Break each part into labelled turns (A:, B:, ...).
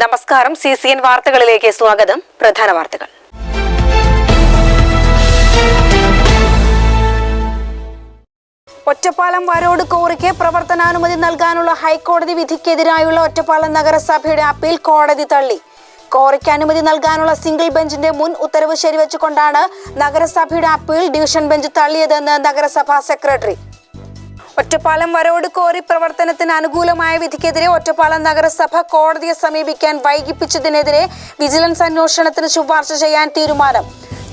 A: നമസ്കാരം. C C N വാർത്തകളിലേക്ക് സ്വാഗതം. പ്രധാന വാർത്തകൾ. ഒറ്റപ്പാലം വരോട് കോറിക്ക് പ്രവർത്തനാനുമതി നൽകാനുള്ള ഹൈക്കോടതി വിധിക്കെതിരായുള്ള ഒറ്റപ്പാലം നഗരസഭയുടെ അപ്പീൽ കോടതി തള്ളി. കോറിക്ക് അനുമതി നൽകാനുള്ള സിംഗിൾ ബെഞ്ചിന്റെ മുൻ ഉത്തരവ് ശരിവെച്ചുകൊണ്ടാണ് നഗരസഭയുടെ അപ്പീൽ ഡിവിഷൻ ബെഞ്ച് തള്ളിയതെന്ന് നഗരസഭാ സെക്രട്ടറി. ഒറ്റപ്പാലം വരോട് കോറി പ്രവർത്തനത്തിന് അനുകൂലമായ വിധിക്കെതിരെ ഒറ്റപ്പാലം നഗരസഭ കോടതിയെ സമീപിക്കാൻ വൈകിപ്പിച്ചതിനെതിരെ വിജിലൻസ് അന്വേഷണത്തിന് ശുപാർശ ചെയ്യാൻ തീരുമാനം.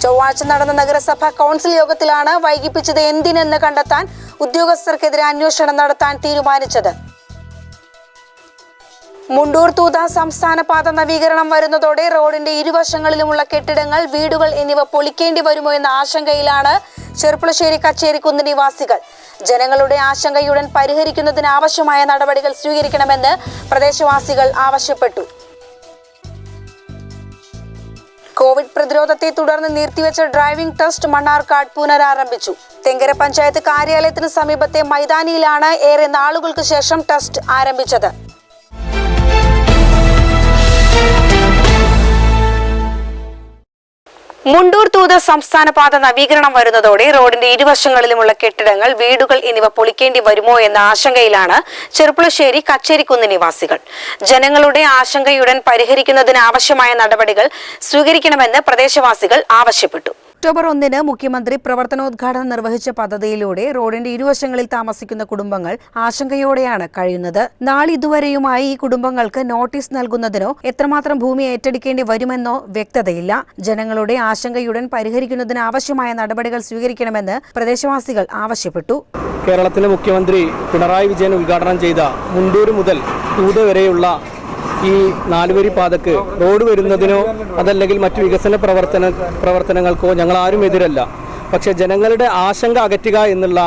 A: ചൊവ്വാഴ്ച നടന്ന നഗരസഭ കൗൺസിൽ യോഗത്തിലാണ് വൈകിപ്പിച്ചത് എന്തിനെന്ന് കണ്ടെത്താൻ ഉദ്യോഗസ്ഥർക്കെതിരെ അന്വേഷണം നടത്താൻ തീരുമാനിച്ചത്. മുണ്ടൂർ തൂത സംസ്ഥാന പാത നവീകരണം വരുന്നതോടെ റോഡിന്റെ ഇരുവശങ്ങളിലുമുള്ള കെട്ടിടങ്ങൾ വീടുകൾ എന്നിവ പൊളിക്കേണ്ടി വരുമോ എന്ന ആശങ്കയിലാണ് ചെറുപ്പുളശ്ശേരി കച്ചേരിക്കുന്ന് നിവാസികൾ. ജനങ്ങളുടെ ആശങ്കയുടൻ പരിഹരിക്കുന്നതിന് ആവശ്യമായ നടപടികൾ സ്വീകരിക്കണമെന്ന് പ്രദേശവാസികൾ ആവശ്യപ്പെട്ടു. കോവിഡ് പ്രതിരോധത്തെ തുടർന്ന് നിർത്തിവെച്ച ഡ്രൈവിംഗ് ടെസ്റ്റ് മണ്ണാർക്കാട് പുനരാരംഭിച്ചു. തെങ്കര പഞ്ചായത്ത് കാര്യാലയത്തിന് സമീപത്തെ മൈതാനിയിലാണ് ഏറെ നാളുകൾക്ക് ശേഷം ടെസ്റ്റ് ആരംഭിച്ചത്. മുണ്ടൂർ തൂത് സംസ്ഥാന പാത നവീകരണം വരുന്നതോടെ റോഡിന്റെ ഇരുവശങ്ങളിലുമുള്ള കെട്ടിടങ്ങൾ വീടുകൾ എന്നിവ പൊളിക്കേണ്ടി വരുമോ എന്ന ആശങ്കയിലാണ് ചെറുപ്പുളശ്ശേരി കച്ചേരിക്കുന്ന് നിവാസികൾ. ജനങ്ങളുടെ ആശങ്കയുടൻ പരിഹരിക്കുന്നതിന് ആവശ്യമായ നടപടികൾ സ്വീകരിക്കണമെന്ന് പ്രദേശവാസികൾ ആവശ്യപ്പെട്ടു. ഒക്ടോബർ ഒന്നിന് മുഖ്യമന്ത്രി പ്രവർത്തനോദ്ഘാടനം നിർവഹിച്ച പദ്ധതിയിലൂടെ റോഡിന്റെ ഇരുവശങ്ങളിൽ താമസിക്കുന്ന കുടുംബങ്ങൾ ആശങ്കയോടെയാണ് കഴിയുന്നത്. നാളിതുവരെയുമായി ഈ കുടുംബങ്ങൾക്ക് നോട്ടീസ് നൽകുന്നതിനോ എത്രമാത്രം ഭൂമി ഏറ്റെടുക്കേണ്ടി വരുമെന്നോ വ്യക്തതയില്ല. ജനങ്ങളുടെ ആശങ്കയുടൻ പരിഹരിക്കുന്നതിന് ആവശ്യമായ നടപടികൾ സ്വീകരിക്കണമെന്ന് പ്രദേശവാസികൾ ആവശ്യപ്പെട്ടു.
B: കേരളത്തിലെ മുഖ്യമന്ത്രി പിണറായി വിജയൻ ഉദ്ഘാടനം ചെയ്ത മുണ്ടൂർ മുതൽ തൂത് വരെയുള്ള ഈ നാലുവരി പാതക്ക് റോഡ് വരുന്നതിനോ അതല്ലെങ്കിൽ മറ്റു വികസന പ്രവർത്തന പ്രവർത്തനങ്ങൾക്കോ ഞങ്ങൾ ആരും എതിരല്ല. പക്ഷേ ജനങ്ങളുടെ ആശങ്ക അകറ്റുക എന്നുള്ള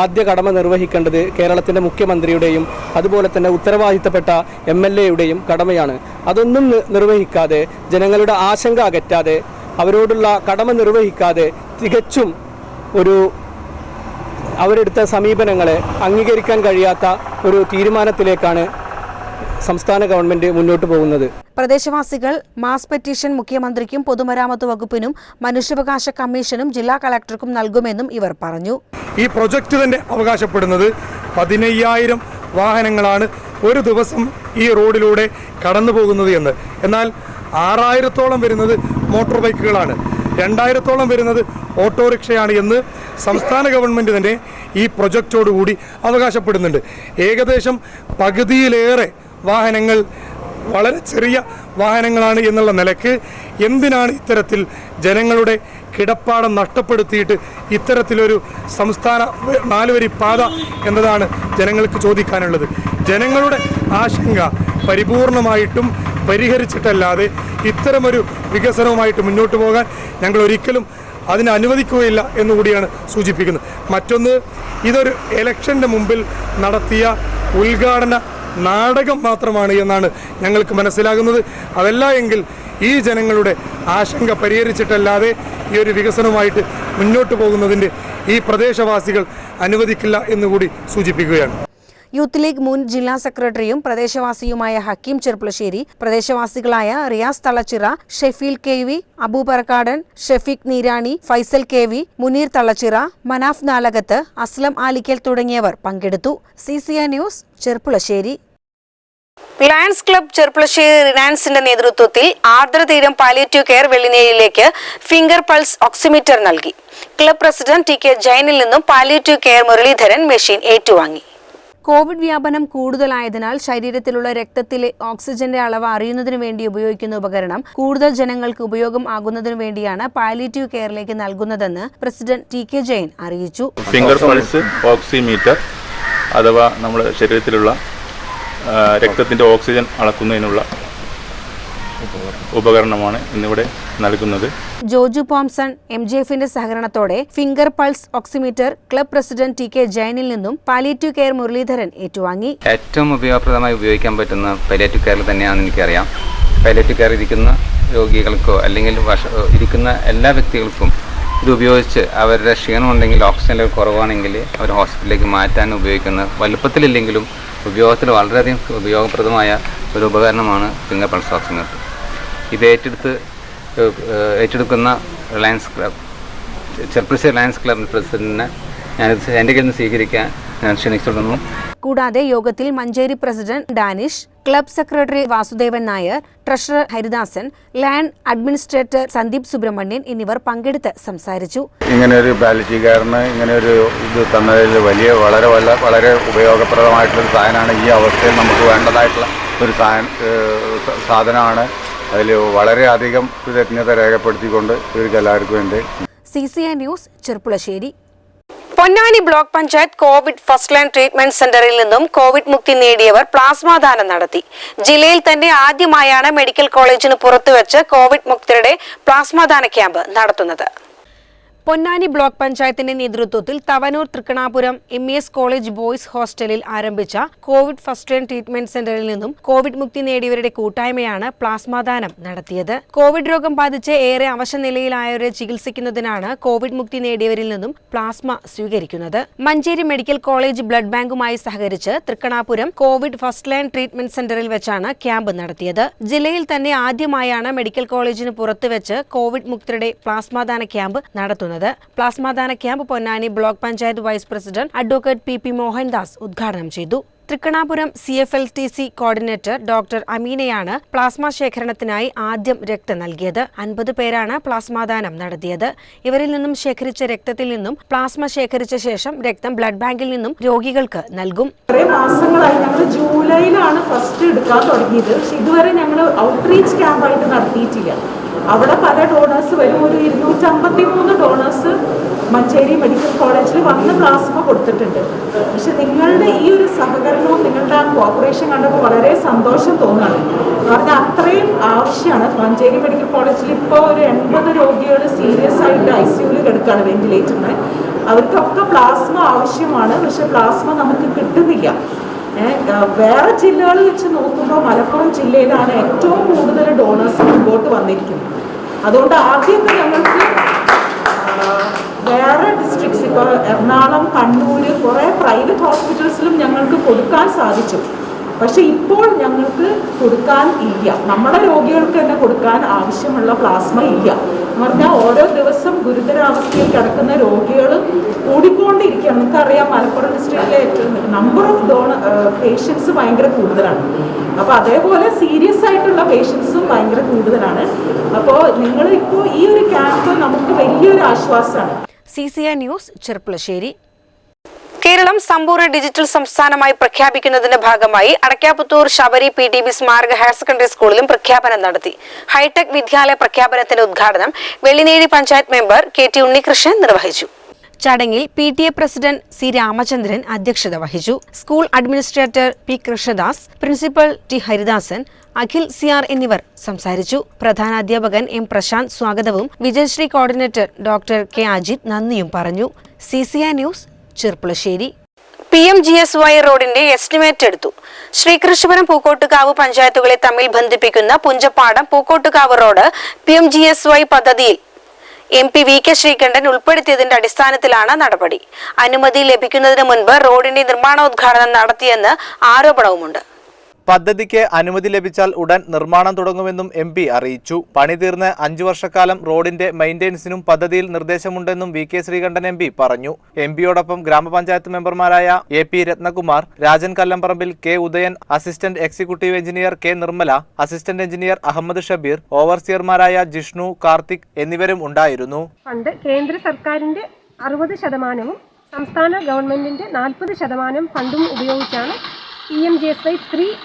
B: ആദ്യ കടമ നിർവഹിക്കേണ്ടത് കേരളത്തിന്റെ മുഖ്യമന്ത്രിയുടെയും അതുപോലെ തന്നെ ഉത്തരവാദിത്തപ്പെട്ട എം എൽ എയുടെയും കടമയാണ്. അതൊന്നും നിർവഹിക്കാതെ ജനങ്ങളുടെ ആശങ്ക അകറ്റാതെ അവരോടുള്ള കടമ നിർവഹിക്കാതെ തികച്ചും ഒരു അവരെടുത്ത സമീപനങ്ങളെ അംഗീകരിക്കാൻ കഴിയാത്ത ഒരു തീരുമാനത്തിലേക്കാണ് സംസ്ഥാന ഗവൺമെന്റ് മുന്നോട്ട് പോകുന്നത്.
A: പ്രദേശവാസികൾ മാസ് പെറ്റീഷൻ മുഖ്യമന്ത്രിക്കും പൊതുമരാമത്ത് വകുപ്പിനും മനുഷ്യാവകാശ കമ്മീഷനും ജില്ലാ കളക്ടർക്കും നൽകുമെന്നും ഇവർ പറഞ്ഞു.
C: ഈ പ്രൊജക്ട് തന്നെ അവകാശപ്പെടുന്നത് പതിനയ്യായിരം വാഹനങ്ങളാണ് ഒരു ദിവസം ഈ റോഡിലൂടെ കടന്നു പോകുന്നത് എന്ന്. എന്നാൽ ആറായിരത്തോളം വരുന്നത് മോട്ടോർ ബൈക്കുകളാണ്. രണ്ടായിരത്തോളം വരുന്നത് ഓട്ടോറിക്ഷയാണ് എന്ന് സംസ്ഥാന ഗവൺമെന്റ് തന്നെ ഈ പ്രൊജക്റ്റോടുകൂടി അവകാശപ്പെടുന്നുണ്ട്. ഏകദേശം പകുതിയിലേറെ വാഹനങ്ങൾ വളരെ ചെറിയ വാഹനങ്ങളാണ് എന്നുള്ള നിലയ്ക്ക് എന്തിനാണ് ഇത്തരത്തിൽ ജനങ്ങളുടെ കിടപ്പാടം നഷ്ടപ്പെടുത്തിയിട്ട് ഇത്തരത്തിലൊരു സംസ്ഥാന നാലുവരി പാത എന്നതാണ് ജനങ്ങൾക്ക് ചോദിക്കാനുള്ളത്. ജനങ്ങളുടെ ആശങ്ക പരിപൂർണമായിട്ടും പരിഹരിച്ചിട്ടല്ലാതെ ഇത്തരമൊരു വികസനവുമായിട്ട് മുന്നോട്ട് പോകാൻ ഞങ്ങൾ ഒരിക്കലും അതിനെ അനുവദിക്കുകയില്ല എന്നുകൂടിയാണ് സൂചിപ്പിക്കുന്നത്. മറ്റൊന്ന് ഇതൊരു ഇലക്ഷന്റെ മുമ്പിൽ നടത്തിയ ഉദ്ഘാടന നാടകം മാത്രമാണ് എന്നാണ് ഞങ്ങൾക്ക് മനസ്സിലാകുന്നത്. അതല്ല എങ്കിൽ ഈ ജനങ്ങളുടെ ആശങ്ക പരിഹരിച്ചിട്ടല്ലാതെ ഈ ഒരു വികസനവുമായിട്ട് മുന്നോട്ട് പോകുന്നതിന്റെ ഈ പ്രദേശവാസികൾ അനുവദിക്കില്ല എന്നുകൂടി സൂചിപ്പിക്കുകയാണ്.
A: യൂത്ത് ലീഗ് മുൻ ജില്ലാ സെക്രട്ടറിയും പ്രദേശവാസിയുമായ Hakeem Cherpulassery പ്രദേശവാസികളായ Riyas Thallachira Shefeel K V Abubarkadan Shafeeq Neerani Faisal K V Muneer Thallachira Manaf Nalakath Aslam Alikkal തുടങ്ങിയവർ പങ്കെടുത്തു. C C A news Cherpulassery. Lions club Cherpulassery റിനാൻസിന്റെ നേതൃത്വത്തിൽ ആർദ്രതീരം പാലിയേറ്റീവ് കെയർ വെള്ളിനേരിയിലേക്ക് ഫിംഗർ പൾസ് ഓക്സിമീറ്റർ നൽകി. Club president T K ജൈനിൽ നിന്നും palliative care Muraleedharan machine ഏറ്റുവാങ്ങി. Covid വ്യാപനം കൂടുതലായതിനാൽ ശരീരത്തിലുള്ള രക്തത്തിലെ ഓക്സിജന്റെ അളവ് അറിയുന്നതിനു വേണ്ടി ഉപയോഗിക്കുന്ന ഉപകരണം കൂടുതൽ ജനങ്ങൾക്ക് ഉപയോഗം ആകുന്നതിനു വേണ്ടിയാണ് പാലിറ്റീവ് കെയറിലേക്ക് നൽകുന്നതെന്ന് പ്രസിഡന്റ് ടി കെ ജയൻ അറിയിച്ചു.
D: ഫിംഗർ പൾസ് ഓക്സിമീറ്റർ അഥവാ നമ്മുടെ ശരീരത്തിലുള്ള രക്തത്തിന്റെ ഓക്സിജൻ അളക്കുന്നതിനുള്ള ഉപകരണമാണ് ഇന്നിവിടെ നൽകുന്നത്.
A: ജോജു പോംസൺ എം ജി എഫിന്റെ സഹകരണത്തോടെ finger pulse oximeter club president T K ജയനിൽ നിന്നും പാലിയേറ്റീവ് കെയർ മുരളീധരൻ ഏറ്റുവാങ്ങി.
E: ഏറ്റവും ഉപയോഗപ്രദമായി ഉപയോഗിക്കാൻ പറ്റുന്ന പാലിയേറ്റീവ് കെയർ തന്നെയാണെന്ന് എനിക്കറിയാം. പാലിയേറ്റീവ് കെയർ ഇരിക്കുന്ന രോഗികൾക്കോ അല്ലെങ്കിൽ ഇരിക്കുന്ന എല്ലാ വ്യക്തികൾക്കും ഇത് ഉപയോഗിച്ച് അവരുടെ ക്ഷീണം ഉണ്ടെങ്കിൽ ഓക്സിജൻ ലെവൽ കുറവാണെങ്കിൽ അവർ ഹോസ്പിറ്റലിലേക്ക് മാറ്റാൻ ഉപയോഗിക്കുന്ന വലുപ്പത്തിലില്ലെങ്കിലും ഉപയോഗത്തിൽ വളരെയധികം ഉപയോഗപ്രദമായ ഒരു ഉപകരണമാണ് ഫിംഗർ പൾസ് ഓക്സിമീറ്റർ. ഇത് ഏറ്റെടുത്ത് ഏറ്റെടുക്കുന്ന Reliance club Cherpulassery Reliance club പ്രസിഡന്റിനെ ഞാനിത് എന്റെ കയ്യിൽ നിന്ന് സ്വീകരിക്കാൻ ഞാൻ ക്ഷണിച്ചിടുന്നു
A: കൂടാതെ യോഗത്തിൽ Manjeri president Danish club secretary Vasudevan Nair treasurer Haridasan land administrator Sandeep Subramanian എന്നിവർ പങ്കെടുത്ത് സംസാരിച്ചു.
F: ഇങ്ങനെ ഒരു പാലിറ്റീകാരന് ഇങ്ങനെ ഒരു ഇത് തന്നതിൽ വലിയ വളരെ വല്ല വളരെ ഉപയോഗപ്രദമായിട്ടുള്ളൊരു സാധനമാണ് ഈ അവസ്ഥയിൽ നമുക്ക് വേണ്ടതായിട്ടുള്ള ഒരു സാധനമാണ്. അതിൽ വളരെയധികം കൃതജ്ഞത രേഖപ്പെടുത്തിക്കൊണ്ട് ഇവർക്ക് എല്ലാവർക്കും വേണ്ടി
A: C C I news Cherpulassery Ponnani block panchayat Covid first line treatment സെന്ററിൽ നിന്നും കോവിഡ് മുക്തി നേടിയവർ പ്ലാസ്മ ദാനം നടത്തി. ജില്ലയിൽ തന്നെ ആദ്യമായാണ് മെഡിക്കൽ കോളേജിന് പുറത്തുവച്ച് കോവിഡ് മുക്തരുടെ പ്ലാസ്മ ദാന ക്യാമ്പ് നടത്തുന്നത്. പൊന്നാനി ബ്ലോക്ക് പഞ്ചായത്തിന്റെ നേതൃത്വത്തിൽ Thavanur Thrikkanapuram M E S college boys ഹോസ്റ്റലിൽ ആരംഭിച്ച കോവിഡ് ഫസ്റ്റ് ലൈൻ ട്രീറ്റ്മെന്റ് സെന്ററിൽ നിന്നും കോവിഡ് മുക്തി നേടിയവരുടെ കൂട്ടായ്മയാണ് പ്ലാസ്മ ദാനം നടത്തിയത്. കോവിഡ് രോഗം ബാധിച്ച് ഏറെ അവശ നിലയിലായവരെ ചികിത്സിക്കുന്നതിനാണ് കോവിഡ് മുക്തി നേടിയവരിൽ നിന്നും പ്ലാസ്മ സ്വീകരിക്കുന്നത്. മഞ്ചേരി മെഡിക്കൽ കോളേജ് ബ്ലഡ് ബാങ്കുമായി സഹകരിച്ച് Thrikkanapuram Covid first line treatment സെന്ററിൽ വെച്ചാണ് ക്യാമ്പ് നടത്തിയത്. ജില്ലയിൽ തന്നെ ആദ്യമായാണ് മെഡിക്കൽ കോളേജിന് പുറത്തുവെച്ച് കോവിഡ് മുക്തരുടെ പ്ലാസ്മാദാന ക്യാമ്പ് നടത്തുന്നത്. പ്ലാസ്മാദാന camp Ponnani block panchayat vice president advocate P P Mohandas ഉദ്ഘാടനം ചെയ്തു. Thrikkanapuram C F L T C coordinator doctor അമീനയാണ് plasma ശേഖരണത്തിനായി ആദ്യം രക്തം നൽകിയത്. അൻപത് പേരാണ് പ്ലാസ്മാദാനം നടത്തിയത്. ഇവരിൽ നിന്നും ശേഖരിച്ച രക്തത്തിൽ നിന്നും പ്ലാസ്മ ശേഖരിച്ച ശേഷം രക്തം ബ്ലഡ് ബാങ്കിൽ നിന്നും രോഗികൾക്ക് നൽകും.
G: മാസങ്ങളായി ഞങ്ങൾ ജൂലൈയിലാണ് ഫസ്റ്റ് എടുക്കാൻ തുടങ്ങിയത്. ഇതുവരെ ഞങ്ങൾ ഔട്ട്റീച്ച് ക്യാമ്പായിട്ട് നടത്തിയിട്ടില്ല. അവിടെ പല ഡോണേഴ്സ് വരും. ഒരു ഇരുന്നൂറ്റമ്പത്തി മൂന്ന് ഡോണേഴ്സ് മഞ്ചേരി മെഡിക്കൽ കോളേജിൽ വന്ന് പ്ലാസ്മ കൊടുത്തിട്ടുണ്ട്. പക്ഷെ നിങ്ങളുടെ ഈ ഒരു സഹകരണവും നിങ്ങളുടെ ആ കോപ്പറേഷൻ കണ്ടപ്പോൾ വളരെ സന്തോഷം തോന്നുകയാണ് കാരണം അത്രയും ആവശ്യമാണ്. മഞ്ചേരി മെഡിക്കൽ കോളേജിൽ ഇപ്പോൾ ഒരു എൺപത് രോഗികൾ സീരിയസ് ആയിട്ട് ഐ സിയുവിൽ കിടക്കുകയാണ് വെന്റിലേറ്ററിന് അവർക്കൊക്കെ പ്ലാസ്മ ആവശ്യമാണ്. പക്ഷെ പ്ലാസ്മ നമുക്ക് കിട്ടുന്നില്ല. വേറെ ജില്ലകളിൽ വെച്ച് നോക്കുമ്പോൾ മലപ്പുറം ജില്ലയിലാണ് ഏറ്റവും കൂടുതൽ ഡോണേഴ്സ് മുമ്പോട്ട് വന്നിരിക്കുന്നത്. അതുകൊണ്ട് ആദ്യമൊക്കെ ഞങ്ങൾക്ക് വേറെ ഡിസ്ട്രിക്ട്സ് ഇപ്പോൾ എറണാകുളം കണ്ണൂർ കുറേ പ്രൈവറ്റ് ഹോസ്പിറ്റൽസിലും ഞങ്ങൾക്ക് കൊടുക്കാൻ സാധിച്ചു. പക്ഷെ ഇപ്പോൾ ഞങ്ങൾക്ക് കൊടുക്കാൻ ഇല്ല. നമ്മുടെ രോഗികൾക്ക് തന്നെ കൊടുക്കാൻ ആവശ്യമുള്ള പ്ലാസ്മ ഇല്ല. എന്ന് പറഞ്ഞാൽ ഓരോ ദിവസം ഗുരുതരാവസ്ഥയിൽ കിടക്കുന്ന രോഗികൾ കൂടിക്കൊണ്ടിരിക്കുക നമുക്കറിയാം മലപ്പുറം ഡിസ്ട്രിക്റ്റിലെ ഏറ്റവും നമ്പർ ഓഫ് ഡോണ പേഷ്യൻസ് ഭയങ്കര കൂടുതലാണ്. അപ്പോൾ അതേപോലെ സീരിയസ് ആയിട്ടുള്ള പേഷ്യൻസും ഭയങ്കര കൂടുതലാണ്. അപ്പോൾ നിങ്ങൾ ഇപ്പോൾ ഈ ഒരു ക്യാമ്പ് നമുക്ക് വലിയൊരു ആശ്വാസമാണ്
A: C C I news Cherpulassery. Keralam സമ്പൂർണ ഡിജിറ്റൽ സംസ്ഥാനമായി പ്രഖ്യാപിക്കുന്നതിന്റെ ഭാഗമായി Adakkaputhur Sabari P T B സ്മാരക ഹയർ സെക്കൻഡറി സ്കൂളിലും പ്രഖ്യാപനം നടത്തി. ഹൈടെക് വിദ്യാലയ പ്രഖ്യാപനത്തിന്റെ ഉദ്ഘാടനം Vellinezhi panchayat member K T Unnikrishnan നിർവഹിച്ചു. ചടങ്ങിൽ P T A president C Ramachandran അധ്യക്ഷത വഹിച്ചു. School administrator P Krishnadas principal T Haridasan Akhil C R എന്നിവർ സംസാരിച്ചു. പ്രധാനാധ്യാപകൻ എം പ്രശാന്ത് സ്വാഗതവും Vijayashree coordinator doctor K Ajith നന്ദിയും പറഞ്ഞു. C C news Cherpulassery. P M G S Y റോഡിന്റെ estimate എടുത്തു. ശ്രീകൃഷ്ണപുരം പൂക്കോട്ടുകാവ് പഞ്ചായത്തുകളെ തമ്മിൽ ബന്ധിപ്പിക്കുന്ന Punchappadam Pookottukavu road P M G S Y പദ്ധതിയിൽ M P V K Sreekandan ഉൾപ്പെടുത്തിയതിന്റെ അടിസ്ഥാനത്തിലാണ് നടപടി. അനുമതി ലഭിക്കുന്നതിന് മുൻപ് റോഡിന്റെ നിർമ്മാണോദ്ഘാടനം നടത്തിയെന്ന് ആരോപണവുമുണ്ട്.
H: പദ്ധതിക്ക് അനുമതി ലഭിച്ചാൽ ഉടൻ നിർമ്മാണം തുടങ്ങുമെന്നും എം പി അറിയിച്ചു. പണി തീർന്ന് അഞ്ചു വർഷക്കാലം റോഡിന്റെ മെയിന്റനൻസിനും പദ്ധതിയിൽ നിർദ്ദേശമുണ്ടെന്നും V K Sreekandan M P പറഞ്ഞു. എം പിയോടൊപ്പം ഗ്രാമപഞ്ചായത്ത് മെമ്പർമാരായ A P Rathnakumar Rajan Kallamparambil K Udayan assistant executive engineer K Nirmala assistant engineer Ahammed Shabeer ഓവർസിയർമാരായ Jishnu Karthik എന്നിവരും ഉണ്ടായിരുന്നു.
I: ഫണ്ട് കേന്ദ്ര സർക്കാരിന്റെ അറുപത് ശതമാനവും സംസ്ഥാന ഗവൺമെന്റിന്റെ നാൽപ്പത് ശതമാനം ഫണ്ടും ഉപയോഗിച്ചാണ് P M G S Y ത്രീയിൽ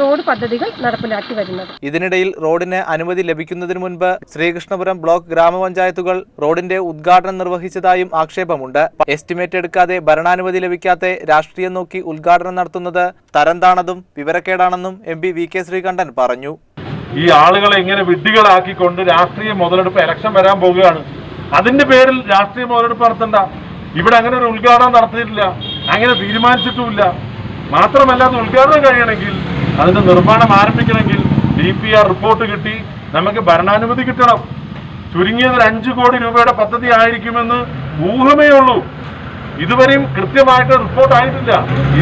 I: റോഡ് പദ്ധതികൾ നടപ്പിലാക്കി വരുന്നത്.
H: ഇതിനിടയിൽ റോഡിന് അനുമതി ലഭിക്കുന്നതിന് മുൻപ് ശ്രീകൃഷ്ണപുരം ബ്ലോക്ക് ഗ്രാമപഞ്ചായത്തുകൾ റോഡിന്റെ ഉദ്ഘാടനം നിർവഹിച്ചതായും ആക്ഷേപമുണ്ട്. എസ്റ്റിമേറ്റ് എടുക്കാതെ ഭരണാനുമതി ലഭിക്കാതെ രാഷ്ട്രീയം നോക്കി ഉദ്ഘാടനം നടത്തുന്നത് തരംതാണതും വിവരക്കേടാണെന്നും M P V K Sreekandan പറഞ്ഞു.
J: ഈ ആളുകളെ ഇങ്ങനെ വിഡ്ഢികളാക്കിക്കൊണ്ട് രാഷ്ട്രീയ മുതലെടുപ്പ് ഇലക്ഷൻ വരാൻ പോവുകയാണ്. അതിന്റെ പേരിൽ രാഷ്ട്രീയ മുതലെടുപ്പ് നടത്തണ്ട. ഇവിടെ അങ്ങനെ ഒരു ഉദ്ഘാടനം നടത്തിയിട്ടില്ല. അങ്ങനെ തീരുമാനിച്ചിട്ടുമില്ല. മാത്രമല്ല അത് ഉദ്ഘാടനം കഴിയണമെങ്കിൽ അതിന്റെ നിർമ്മാണം ആരംഭിക്കണമെങ്കിൽ ഡി പി ആർ റിപ്പോർട്ട് കിട്ടി നമുക്ക് ഭരണാനുമതി കിട്ടണം. ചുരുങ്ങിയത് ഒരു അഞ്ചു കോടി രൂപയുടെ പദ്ധതി ആയിരിക്കുമെന്ന് ഊഹമേ ഉള്ളൂ. ഇതുവരെയും കൃത്യമായിട്ട് റിപ്പോർട്ട് ആയിട്ടില്ല.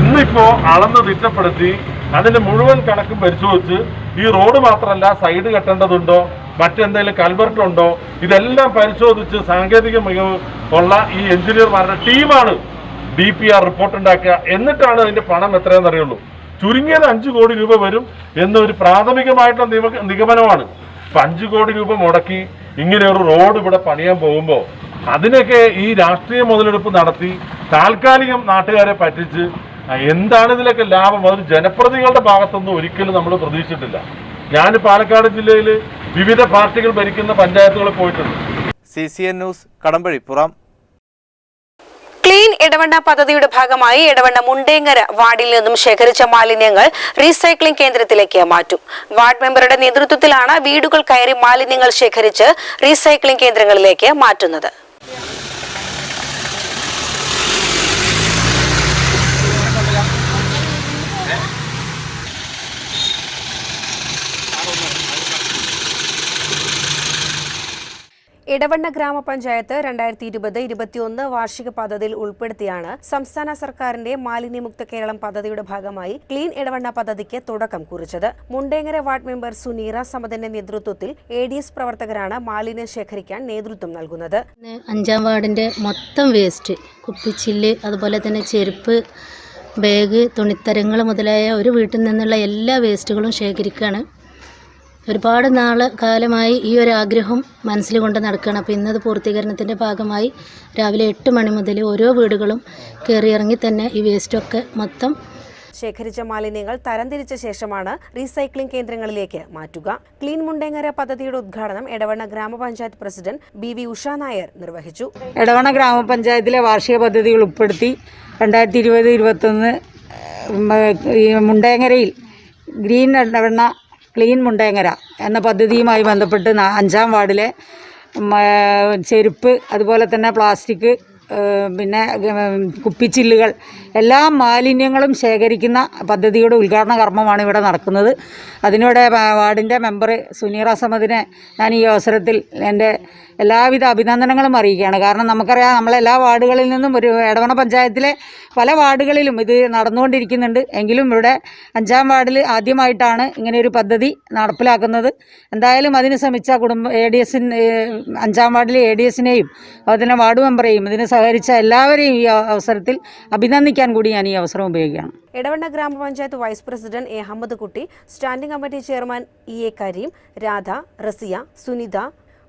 J: ഇന്നിപ്പോ അളന്ന് തിട്ടപ്പെടുത്തി അതിന്റെ മുഴുവൻ കണക്കും പരിശോധിച്ച് ഈ റോഡ് മാത്രമല്ല സൈഡ് കെട്ടേണ്ടതുണ്ടോ മറ്റെന്തെങ്കിലും കൽവർട്ട് ഉണ്ടോ ഇതെല്ലാം പരിശോധിച്ച് സാങ്കേതിക മികവ് ഉള്ള ഈ എഞ്ചിനീയർമാരുടെ ടീമാണ് ഡി പി ആർ റിപ്പോർട്ട് ഉണ്ടാക്കുക. എന്നിട്ടാണ് അതിന്റെ പണം എത്രയെന്ന് അറിയുള്ളൂ. ചുരുങ്ങിയത് അഞ്ചു കോടി രൂപ വരും എന്നൊരു പ്രാഥമികമായിട്ടുള്ള നിഗമനമാണ്. അപ്പൊ അഞ്ചു കോടി രൂപ മുടക്കി ഇങ്ങനെ ഒരു റോഡ് ഇവിടെ പണിയാൻ പോകുമ്പോൾ അതിനൊക്കെ ഈ രാഷ്ട്രീയ മുതലെടുപ്പ് നടത്തി താൽക്കാലികം നാട്ടുകാരെ പറ്റിച്ച് എന്താണ് ഇതിലൊക്കെ ലാഭം? അത് ജനപ്രതികളുടെ ഭാഗത്തൊന്നും ഒരിക്കലും നമ്മൾ പ്രതീക്ഷിച്ചിട്ടില്ല. ഞാൻ പാലക്കാട് ജില്ലയിൽ വിവിധ പാർട്ടികൾ ഭരിക്കുന്ന പഞ്ചായത്തുകളിൽ പോയിട്ടുണ്ട്.
H: C C N news Kadampazhipuram
A: clean Edavanna പദ്ധതിയുടെ ഭാഗമായി ഇടവണ്ണ മുണ്ടേങ്ങര വാർഡിൽ നിന്നും ശേഖരിച്ച മാലിന്യങ്ങൾ റീസൈക്ലിംഗ് കേന്ദ്രത്തിലേക്ക് മാറ്റും. വാർഡ് മെമ്പറുടെ നേതൃത്വത്തിലാണ് വീടുകൾ കയറി മാലിന്യങ്ങൾ ശേഖരിച്ച് റീസൈക്ലിംഗ് കേന്ദ്രങ്ങളിലേക്ക് മാറ്റുന്നത്. ഇടവണ്ണ ഗ്രാമപഞ്ചായത്ത് രണ്ടായിരത്തി ഇരുപത് ഇരുപത്തിയൊന്ന് വാർഷിക പദ്ധതിയിൽ ഉൾപ്പെടുത്തിയാണ് സംസ്ഥാന സർക്കാരിന്റെ മാലിന്യമുക്ത കേരളം പദ്ധതിയുടെ ഭാഗമായി ക്ലീൻ ഇടവണ്ണ പദ്ധതിക്ക് തുടക്കം കുറിച്ചത്. മുണ്ടേങ്ങര വാർഡ് മെമ്പർ സുനീറ സമതന്റെ നേതൃത്വത്തിൽ എ ഡി എസ് പ്രവർത്തകരാണ് മാലിന്യം ശേഖരിക്കാൻ നേതൃത്വം നൽകുന്നത്.
K: അഞ്ചാം വാർഡിന്റെ മൊത്തം വേസ്റ്റ് കുപ്പിച്ചില്ല് അതുപോലെ തന്നെ ചെരുപ്പ് ബാഗ് തുണിത്തരങ്ങൾ മുതലായ ഒരു വീട്ടിൽ നിന്നുള്ള എല്ലാ വേസ്റ്റുകളും ശേഖരിക്കുകയാണ് ഒരുപാട് നാൾ കാലമായി ഈ ഒരു ആഗ്രഹം മനസ്സിൽ കൊണ്ട് നടക്കുകയാണ്. അപ്പോൾ ഇന്നത് പൂർത്തീകരണത്തിന്റെ ഭാഗമായി രാവിലെ എട്ട് മണി മുതൽ ഓരോ വീടുകളും കയറിയിറങ്ങി തന്നെ ഈ വേസ്റ്റൊക്കെ മൊത്തം
A: ശേഖരിച്ച മാലിന്യങ്ങൾ തരംതിരിച്ച ശേഷമാണ് റീസൈക്ലിംഗ് കേന്ദ്രങ്ങളിലേക്ക് മാറ്റുക. ക്ലീൻ മുണ്ടേങ്ങര പദ്ധതിയുടെ ഉദ്ഘാടനം എടവണ്ണ ഗ്രാമപഞ്ചായത്ത് president B V Usha Nair നിർവഹിച്ചു.
L: എടവണ ഗ്രാമപഞ്ചായത്തിലെ വാർഷിക പദ്ധതികൾ ഉൾപ്പെടുത്തി രണ്ടായിരത്തി ഇരുപത് ഇരുപത്തൊന്ന് ഈ മുണ്ടേങ്ങരയിൽ ഗ്രീൻ എടവണ്ണ ക്ലീൻ മുണ്ടേങ്ങര എന്ന പദ്ധതിയുമായി ബന്ധപ്പെട്ട് അഞ്ചാം വാർഡിലെ ചെരുപ്പ് അതുപോലെ തന്നെ പ്ലാസ്റ്റിക് പിന്നെ കുപ്പിച്ചില്ലുകൾ എല്ലാ മാലിന്യങ്ങളും ശേഖരിക്കുന്ന പദ്ധതിയുടെ ഉദ്ഘാടന കർമ്മമാണ് ഇവിടെ നടക്കുന്നത്. അതിനിവിടെ വാർഡിന്റെ മെമ്പർ സുനീറ സമദിനെ ഞാൻ ഈ അവസരത്തിൽ എന്റെ എല്ലാവിധ അഭിനന്ദനങ്ങളും അറിയിക്കുകയാണ്. കാരണം നമുക്കറിയാം നമ്മളെല്ലാ വാർഡുകളിൽ നിന്നും ഒരു എടവണ പഞ്ചായത്തിലെ പല വാർഡുകളിലും ഇത് നടന്നുകൊണ്ടിരിക്കുന്നുണ്ട്. എങ്കിലും ഇവിടെ അഞ്ചാം വാർഡിൽ ആദ്യമായിട്ടാണ് ഇങ്ങനെ ഒരു പദ്ധതി നടപ്പിലാക്കുന്നത്. എന്തായാലും അതിന് ശ്രമിച്ച കുടുംബ എ ഡി എസിന് അഞ്ചാം വാർഡിലെ എ ഡി എസിനെയും അതുപോലെ തന്നെ വാർഡ് മെമ്പറേയും ഇതിന് സഹകരിച്ച എല്ലാവരെയും ഈ അവസരത്തിൽ അഭിനന്ദിക്കാൻ കൂടി ഞാൻ ഈ അവസരം ഉപയോഗിക്കുകയാണ്.
A: എടവണ്ണ ഗ്രാമപഞ്ചായത്ത് vice president A. Ahammed Kutty standing committee chairman E. A. Kareem Radha Raziya Sunitha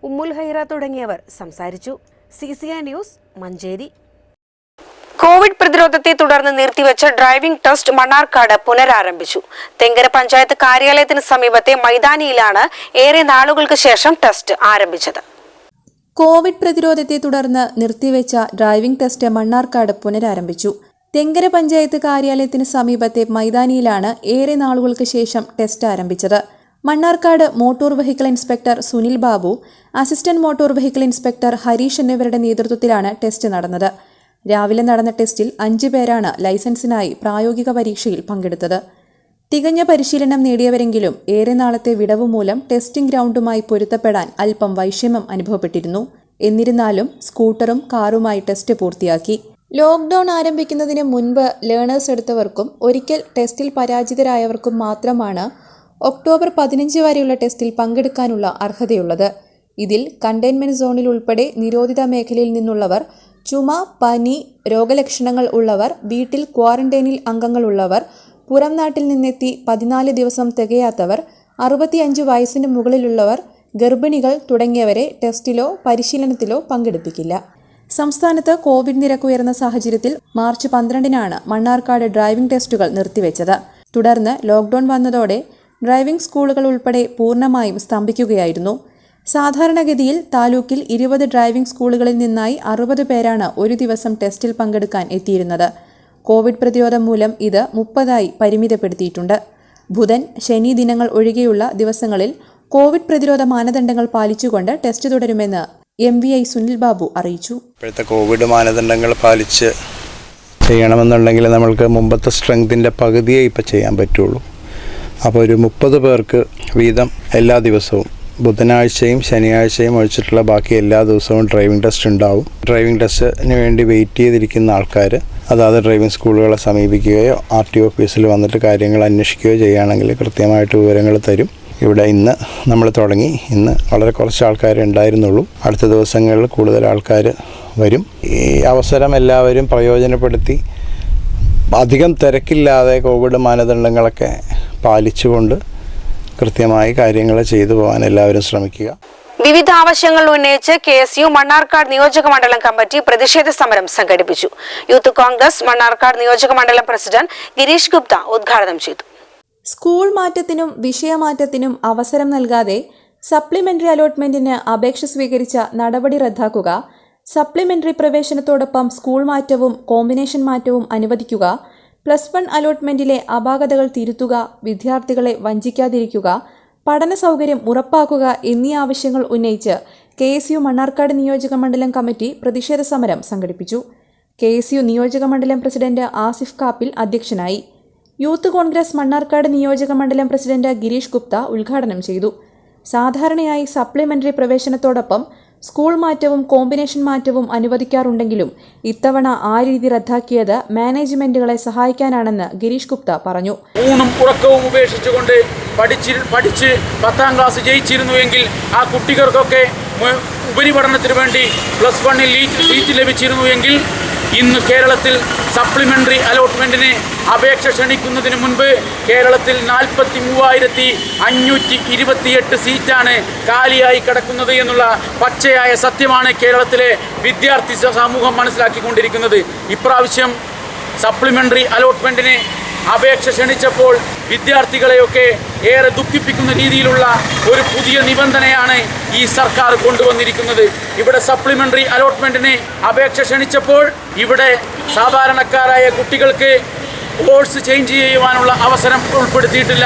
A: Ummul Haira തുടങ്ങിയവർ സംസാരിച്ചു. C C I news Manjeri. Covid പ്രതിരോധത്തെ തുടർന്ന് നിർത്തിവെച്ച ഡ്രൈവിംഗ് ടെസ്റ്റ് മണ്ണാർക്കാട് പുനരാരംഭിച്ചു. തെങ്കര പഞ്ചായത്ത് കാര്യാലയത്തിന് സമീപത്തെ മൈതാനിയിലാണ് ഏറെ നാളുകൾക്ക് ശേഷം ടെസ്റ്റ് ആരംഭിച്ചത്.
M: കോവിഡ് പ്രതിരോധത്തെ തുടർന്ന് നിർത്തിവെച്ച ഡ്രൈവിംഗ് ടെസ്റ്റ് മണ്ണാർക്കാട് പുനരാരംഭിച്ചു. തെങ്കര പഞ്ചായത്ത് കാര്യാലയത്തിന് സമീപത്തെ മൈതാനിയിലാണ് ഏറെ നാളുകൾക്ക് ശേഷം ടെസ്റ്റ് ആരംഭിച്ചത്. Mannarkkad motor vehicle inspector Sunil Babu assistant motor vehicle inspector Harish എന്നിവരുടെ നേതൃത്വത്തിലാണ് ടെസ്റ്റ് നടന്നത്. രാവിലെ നടന്ന ടെസ്റ്റിൽ അഞ്ചു പേരാണ് ലൈസൻസിനായി പ്രായോഗിക പരീക്ഷയിൽ പങ്കെടുത്തത്. തികഞ്ഞ പരിശീലനം നേടിയവരെങ്കിലും ഏറെ നാളത്തെ വിടവ് മൂലം ടെസ്റ്റിംഗ് ഗ്രൗണ്ടുമായി പൊരുത്തപ്പെടാൻ അല്പം വൈഷമ്യം അനുഭവപ്പെട്ടിരുന്നു. എന്നിരുന്നാലും സ്കൂട്ടറും കാറുമായി ടെസ്റ്റ് പൂർത്തിയാക്കി. ലോക്ക്ഡൌൺ ആരംഭിക്കുന്നതിന് മുൻപ് ലേണേഴ്സ് എടുത്തവർക്കും ഒരിക്കൽ ടെസ്റ്റിൽ പരാജിതരായവർക്കും മാത്രമാണ് ഒക്ടോബർ പതിനഞ്ച് വരെയുള്ള ടെസ്റ്റിൽ പങ്കെടുക്കാനുള്ള അർഹതയുള്ളത്. ഇതിൽ കണ്ടെയ്ൻമെന്റ് സോണിൽ ഉൾപ്പെടെ നിരോധിത മേഖലയിൽ നിന്നുള്ളവർ ചുമ പനി രോഗലക്ഷണങ്ങൾ ഉള്ളവർ വീട്ടിൽ ക്വാറന്റൈനിൽ അംഗങ്ങളുള്ളവർ പുറം നാട്ടിൽ നിന്നെത്തി പതിനാല് ദിവസം തികയാത്തവർ അറുപത്തിയഞ്ച് വയസ്സിന് മുകളിലുള്ളവർ ഗർഭിണികൾ തുടങ്ങിയവരെ ടെസ്റ്റിലോ പരിശീലനത്തിലോ പങ്കെടുപ്പിക്കില്ല. സംസ്ഥാനത്ത് കോവിഡ് നിരക്ക് ഉയർന്ന സാഹചര്യത്തിൽ മാർച്ച് പന്ത്രണ്ടിനാണ് മണ്ണാർക്കാട് ഡ്രൈവിംഗ് ടെസ്റ്റുകൾ നിർത്തിവെച്ചത്. തുടർന്ന് ലോക്ക്ഡൌൺ വന്നതോടെ ഡ്രൈവിംഗ് സ്കൂളുകൾ ഉൾപ്പെടെ പൂർണമായും സ്തംഭിക്കുകയായിരുന്നു. സാധാരണഗതിയിൽ താലൂക്കിൽ ഇരുപത് ഡ്രൈവിംഗ് സ്കൂളുകളിൽ നിന്നായി അറുപത് പേരാണ് ഒരു ദിവസം ടെസ്റ്റിൽ പങ്കെടുക്കാൻ എത്തിയിരുന്നത്. കോവിഡ് പ്രതിരോധം മൂലം ഇത് മുപ്പതായി പരിമിതപ്പെടുത്തിയിട്ടുണ്ട്. ബുധൻ ശനി ദിനങ്ങൾ ഒഴികെയുള്ള ദിവസങ്ങളിൽ കോവിഡ് പ്രതിരോധ മാനദണ്ഡങ്ങൾ പാലിച്ചുകൊണ്ട് ടെസ്റ്റ് തുടരുമെന്ന് M V I Sunil Babu അറിയിച്ചു.
N: ഇപ്പോഴത്തെ കോവിഡ് മാനദണ്ഡങ്ങൾ പാലിച്ച് ചെയ്യണമെന്നുണ്ടെങ്കിൽ നമ്മൾക്ക് മുമ്പത്തെ സ്ട്രെങ്തിന്റെ പകുതിയേ ഇപ്പം ചെയ്യാൻ പറ്റുള്ളൂ. അപ്പോൾ ഒരു മുപ്പത് പേർക്ക് വീതം എല്ലാ ദിവസവും ബുധനാഴ്ചയും ശനിയാഴ്ചയും ഒഴിച്ചിട്ടുള്ള ബാക്കി എല്ലാ ദിവസവും ഡ്രൈവിംഗ് ടെസ്റ്റ് ഉണ്ടാവും. ഡ്രൈവിംഗ് ടെസ്റ്റിന് വേണ്ടി വെയിറ്റ് ചെയ്തിരിക്കുന്ന ആൾക്കാർ അതാത് ഡ്രൈവിംഗ് സ്കൂളുകളെ സമീപിക്കുകയോ ആർ ടി ഓഫീസിൽ വന്നിട്ട് കാര്യങ്ങൾ അന്വേഷിക്കുകയോ ചെയ്യുകയാണെങ്കിൽ കൃത്യമായിട്ട് വിവരങ്ങൾ തരും. ഇവിടെ ഇന്ന് നമ്മൾ തുടങ്ങി. ഇന്ന് വളരെ കുറച്ച് ആൾക്കാരെ ഉണ്ടായിരുന്നുള്ളൂ. അടുത്ത ദിവസങ്ങളിൽ കൂടുതൽ ആൾക്കാർ വരും. ഈ അവസരം എല്ലാവരും പ്രയോജനപ്പെടുത്തി അധികം തിരക്കില്ലാതെ കോവിഡ് മാനദണ്ഡങ്ങളൊക്കെ പാലിച്ചുകൊണ്ട് കൃത്യമായി കാര്യങ്ങൾ ചെയ്തു പോകാൻ എല്ലാവരും ശ്രമിക്കുക.
A: വിവിധ ആവശ്യങ്ങൾ ഉന്നയിച്ച് കെ എസ് യു മണ്ണാർക്കാട് നിയോജക മണ്ഡലം കമ്മിറ്റി പ്രതിഷേധ സമരം സംഘടിപ്പിച്ചു. യൂത്ത് കോൺഗ്രസ് മണ്ണാർക്കാട് നിയോജക മണ്ഡലം പ്രസിഡന്റ് ഗിരീഷ് ഗുപ്ത ഉദ്ഘാടനം ചെയ്തു.
M: സ്കൂൾ മാറ്റത്തിനും വിഷയമാറ്റത്തിനും അവസരം നൽകാതെ സപ്ലിമെന്ററി അലോട്ട്മെന്റിന് അപേക്ഷ സ്വീകരിച്ച നടപടി റദ്ദാക്കുക സപ്ലിമെന്ററി പ്രവേശനത്തോടൊപ്പം സ്കൂൾ മാറ്റവും കോമ്പിനേഷൻ മാറ്റവും അനുവദിക്കുക. പ്ലസ് വൺ അലോട്ട്മെന്റിലെ അപാകതകൾ തിരുത്തുക വിദ്യാർത്ഥികളെ വഞ്ചിക്കാതിരിക്കുക പഠന സൗകര്യം ഉറപ്പാക്കുക എന്നീ ആവശ്യങ്ങൾ ഉന്നയിച്ച് കെ എസ് യു മണ്ണാർക്കാട് നിയോജക മണ്ഡലം കമ്മിറ്റി പ്രതിഷേധ സമരം സംഘടിപ്പിച്ചു. കെ എസ് യു നിയോജക മണ്ഡലം പ്രസിഡന്റ് ആസിഫ് കാപ്പിൽ അധ്യക്ഷനായി. യൂത്ത് കോൺഗ്രസ് മണ്ണാർക്കാട് നിയോജക മണ്ഡലം പ്രസിഡന്റ് ഗിരീഷ് ഗുപ്ത ഉദ്ഘാടനം ചെയ്തു. സാധാരണയായി സപ്ലിമെന്ററി പ്രവേശനത്തോടൊപ്പം സ്കൂൾ മാറ്റവും കോമ്പിനേഷൻ മാറ്റവും അനുവദിക്കാറുണ്ടെങ്കിലും ഇത്തവണ ആ രീതി റദ്ദാക്കിയത് മാനേജ്മെന്റുകളെ സഹായിക്കാനാണെന്ന് ഗിരീഷ് ഗുപ്ത പറഞ്ഞു.
O: ഊണും ഉറക്കവും ഉപേക്ഷിച്ചുകൊണ്ട് പഠിച്ച് പത്താം ക്ലാസ് ജയിച്ചിരുന്നുവെങ്കിൽ ആ കുട്ടികൾക്കൊക്കെ ഉപരിപഠനത്തിന് വേണ്ടി പ്ലസ് വണ്ണിൽ സീറ്റ് ലഭിച്ചിരുന്നുവെങ്കിൽ ഇന്ന് കേരളത്തിൽ സപ്ലിമെന്ററി അലോട്ട്മെന്റിന് അപേക്ഷ ക്ഷണിക്കുന്നതിന് മുൻപ് കേരളത്തിൽ നാൽപ്പത്തി മൂവായിരത്തി അഞ്ഞൂറ്റി ഇരുപത്തിയെട്ട് സീറ്റാണ് കാലിയായി കിടക്കുന്നത് എന്നുള്ള പച്ചയായ സത്യമാണ് കേരളത്തിലെ വിദ്യാർത്ഥി സമൂഹം മനസ്സിലാക്കിക്കൊണ്ടിരിക്കുന്നത്. ഇപ്രാവശ്യം സപ്ലിമെന്ററി അലോട്ട്മെന്റിന് അപേക്ഷ ക്ഷണിച്ചപ്പോൾ വിദ്യാർത്ഥികളെയൊക്കെ ഏറെ ദുഃഖിപ്പിക്കുന്ന രീതിയിലുള്ള ഒരു പുതിയ നിബന്ധനയാണ് ഈ സർക്കാർ കൊണ്ടുവന്നിരിക്കുന്നത്. ഇവിടെ സപ്ലിമെന്ററി അലോട്ട്മെന്റിന് അപേക്ഷ ക്ഷണിച്ചപ്പോൾ ഇവിടെ സാധാരണക്കാരായ കുട്ടികൾക്ക് കോഴ്സ് ചേഞ്ച് ചെയ്യുവാനുള്ള അവസരം ഉൾപ്പെടുത്തിയിട്ടില്ല.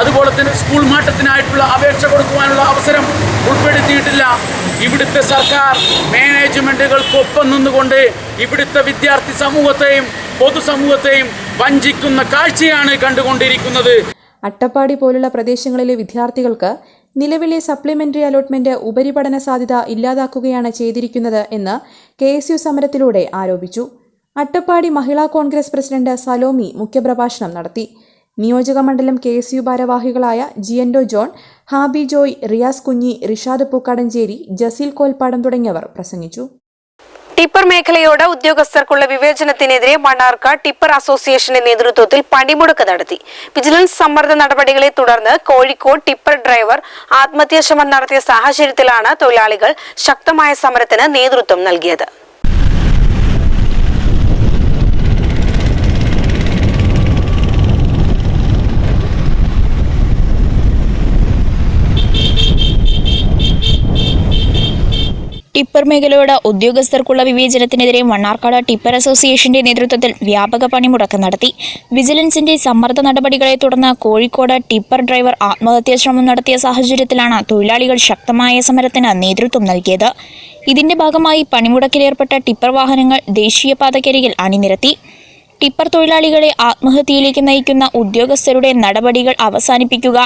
O: അതുപോലെ തന്നെ സ്കൂൾ മാറ്റത്തിനായിട്ടുള്ള അപേക്ഷ കൊടുക്കുവാനുള്ള അവസരം ഉൾപ്പെടുത്തിയിട്ടില്ല. ഇവിടുത്തെ സർക്കാർ മാനേജ്മെന്റുകൾക്കൊപ്പം നിന്നുകൊണ്ട് ഇവിടുത്തെ വിദ്യാർത്ഥി സമൂഹത്തെയും പൊതുസമൂഹത്തെയും വഞ്ചിക്കുന്ന കാഴ്ചയാണ് കണ്ടുകൊണ്ടിരിക്കുന്നത്.
M: അട്ടപ്പാടി പോലുള്ള പ്രദേശങ്ങളിലെ വിദ്യാർത്ഥികൾക്ക് നിലവിലെ സപ്ലിമെന്ററി അലോട്ട്മെന്റ് ഉപരിപഠന സാധ്യത ഇല്ലാതാക്കുകയാണ് ചെയ്തിരിക്കുന്നത് എന്ന് കെ എസ് യു സമരത്തിലൂടെ ആരോപിച്ചു. അട്ടപ്പാടി മഹിളാ കോൺഗ്രസ് പ്രസിഡന്റ് സലോമി മുഖ്യപ്രഭാഷണം നടത്തി. നിയോജക മണ്ഡലം കെ എസ് യു ഭാരവാഹികളായ ജിയൻഡോ ജോൺ ഹാബി ജോയ് റിയാസ് കുഞ്ഞി റിഷാദ് പൂക്കാടഞ്ചേരി ജസീൽ കോൽപ്പാടം തുടങ്ങിയവർ പ്രസംഗിച്ചു.
A: ടിപ്പർ മേഖലയോട് ഉദ്യോഗസ്ഥർക്കുള്ള വിവേചനത്തിനെതിരെ മണ്ണാർക്കാട് ടിപ്പർ അസോസിയേഷന്റെ നേതൃത്വത്തിൽ പണിമുടക്ക് നടത്തി. വിജിലൻസ് സമ്മർദ്ദ നടപടികളെ തുടർന്ന് കോഴിക്കോട് ടിപ്പർ ഡ്രൈവർ ആത്മഹത്യാശ്രമം നടത്തിയ സാഹചര്യത്തിലാണ് തൊഴിലാളികൾ ശക്തമായ സമരത്തിന് നേതൃത്വം നൽകിയത്.
P: ടിപ്പർ മേഖലയോട് ഉദ്യോഗസ്ഥർക്കുള്ള വിവേചനത്തിനെതിരെ മണ്ണാർക്കാട് ടിപ്പർ അസോസിയേഷന്റെ നേതൃത്വത്തിൽ വ്യാപക പണിമുടക്ക് നടത്തി. വിജിലൻസിന്റെ സമ്മർദ്ദ നടപടികളെ തുടർന്ന് കോഴിക്കോട് ടിപ്പർ ഡ്രൈവർ ആത്മഹത്യാ ശ്രമം നടത്തിയ സാഹചര്യത്തിലാണ് തൊഴിലാളികൾ ശക്തമായ സമരത്തിന് നേതൃത്വം നൽകിയത്. ഇതിന്റെ ഭാഗമായി പണിമുടക്കിലേർപ്പെട്ട ടിപ്പർ വാഹനങ്ങൾ ദേശീയപാതക്കരികിൽ അണിനിരത്തി. ടിപ്പർ തൊഴിലാളികളെ ആത്മഹത്യയിലേക്ക് നയിക്കുന്ന ഉദ്യോഗസ്ഥരുടെ നടപടികൾ അവസാനിപ്പിക്കുക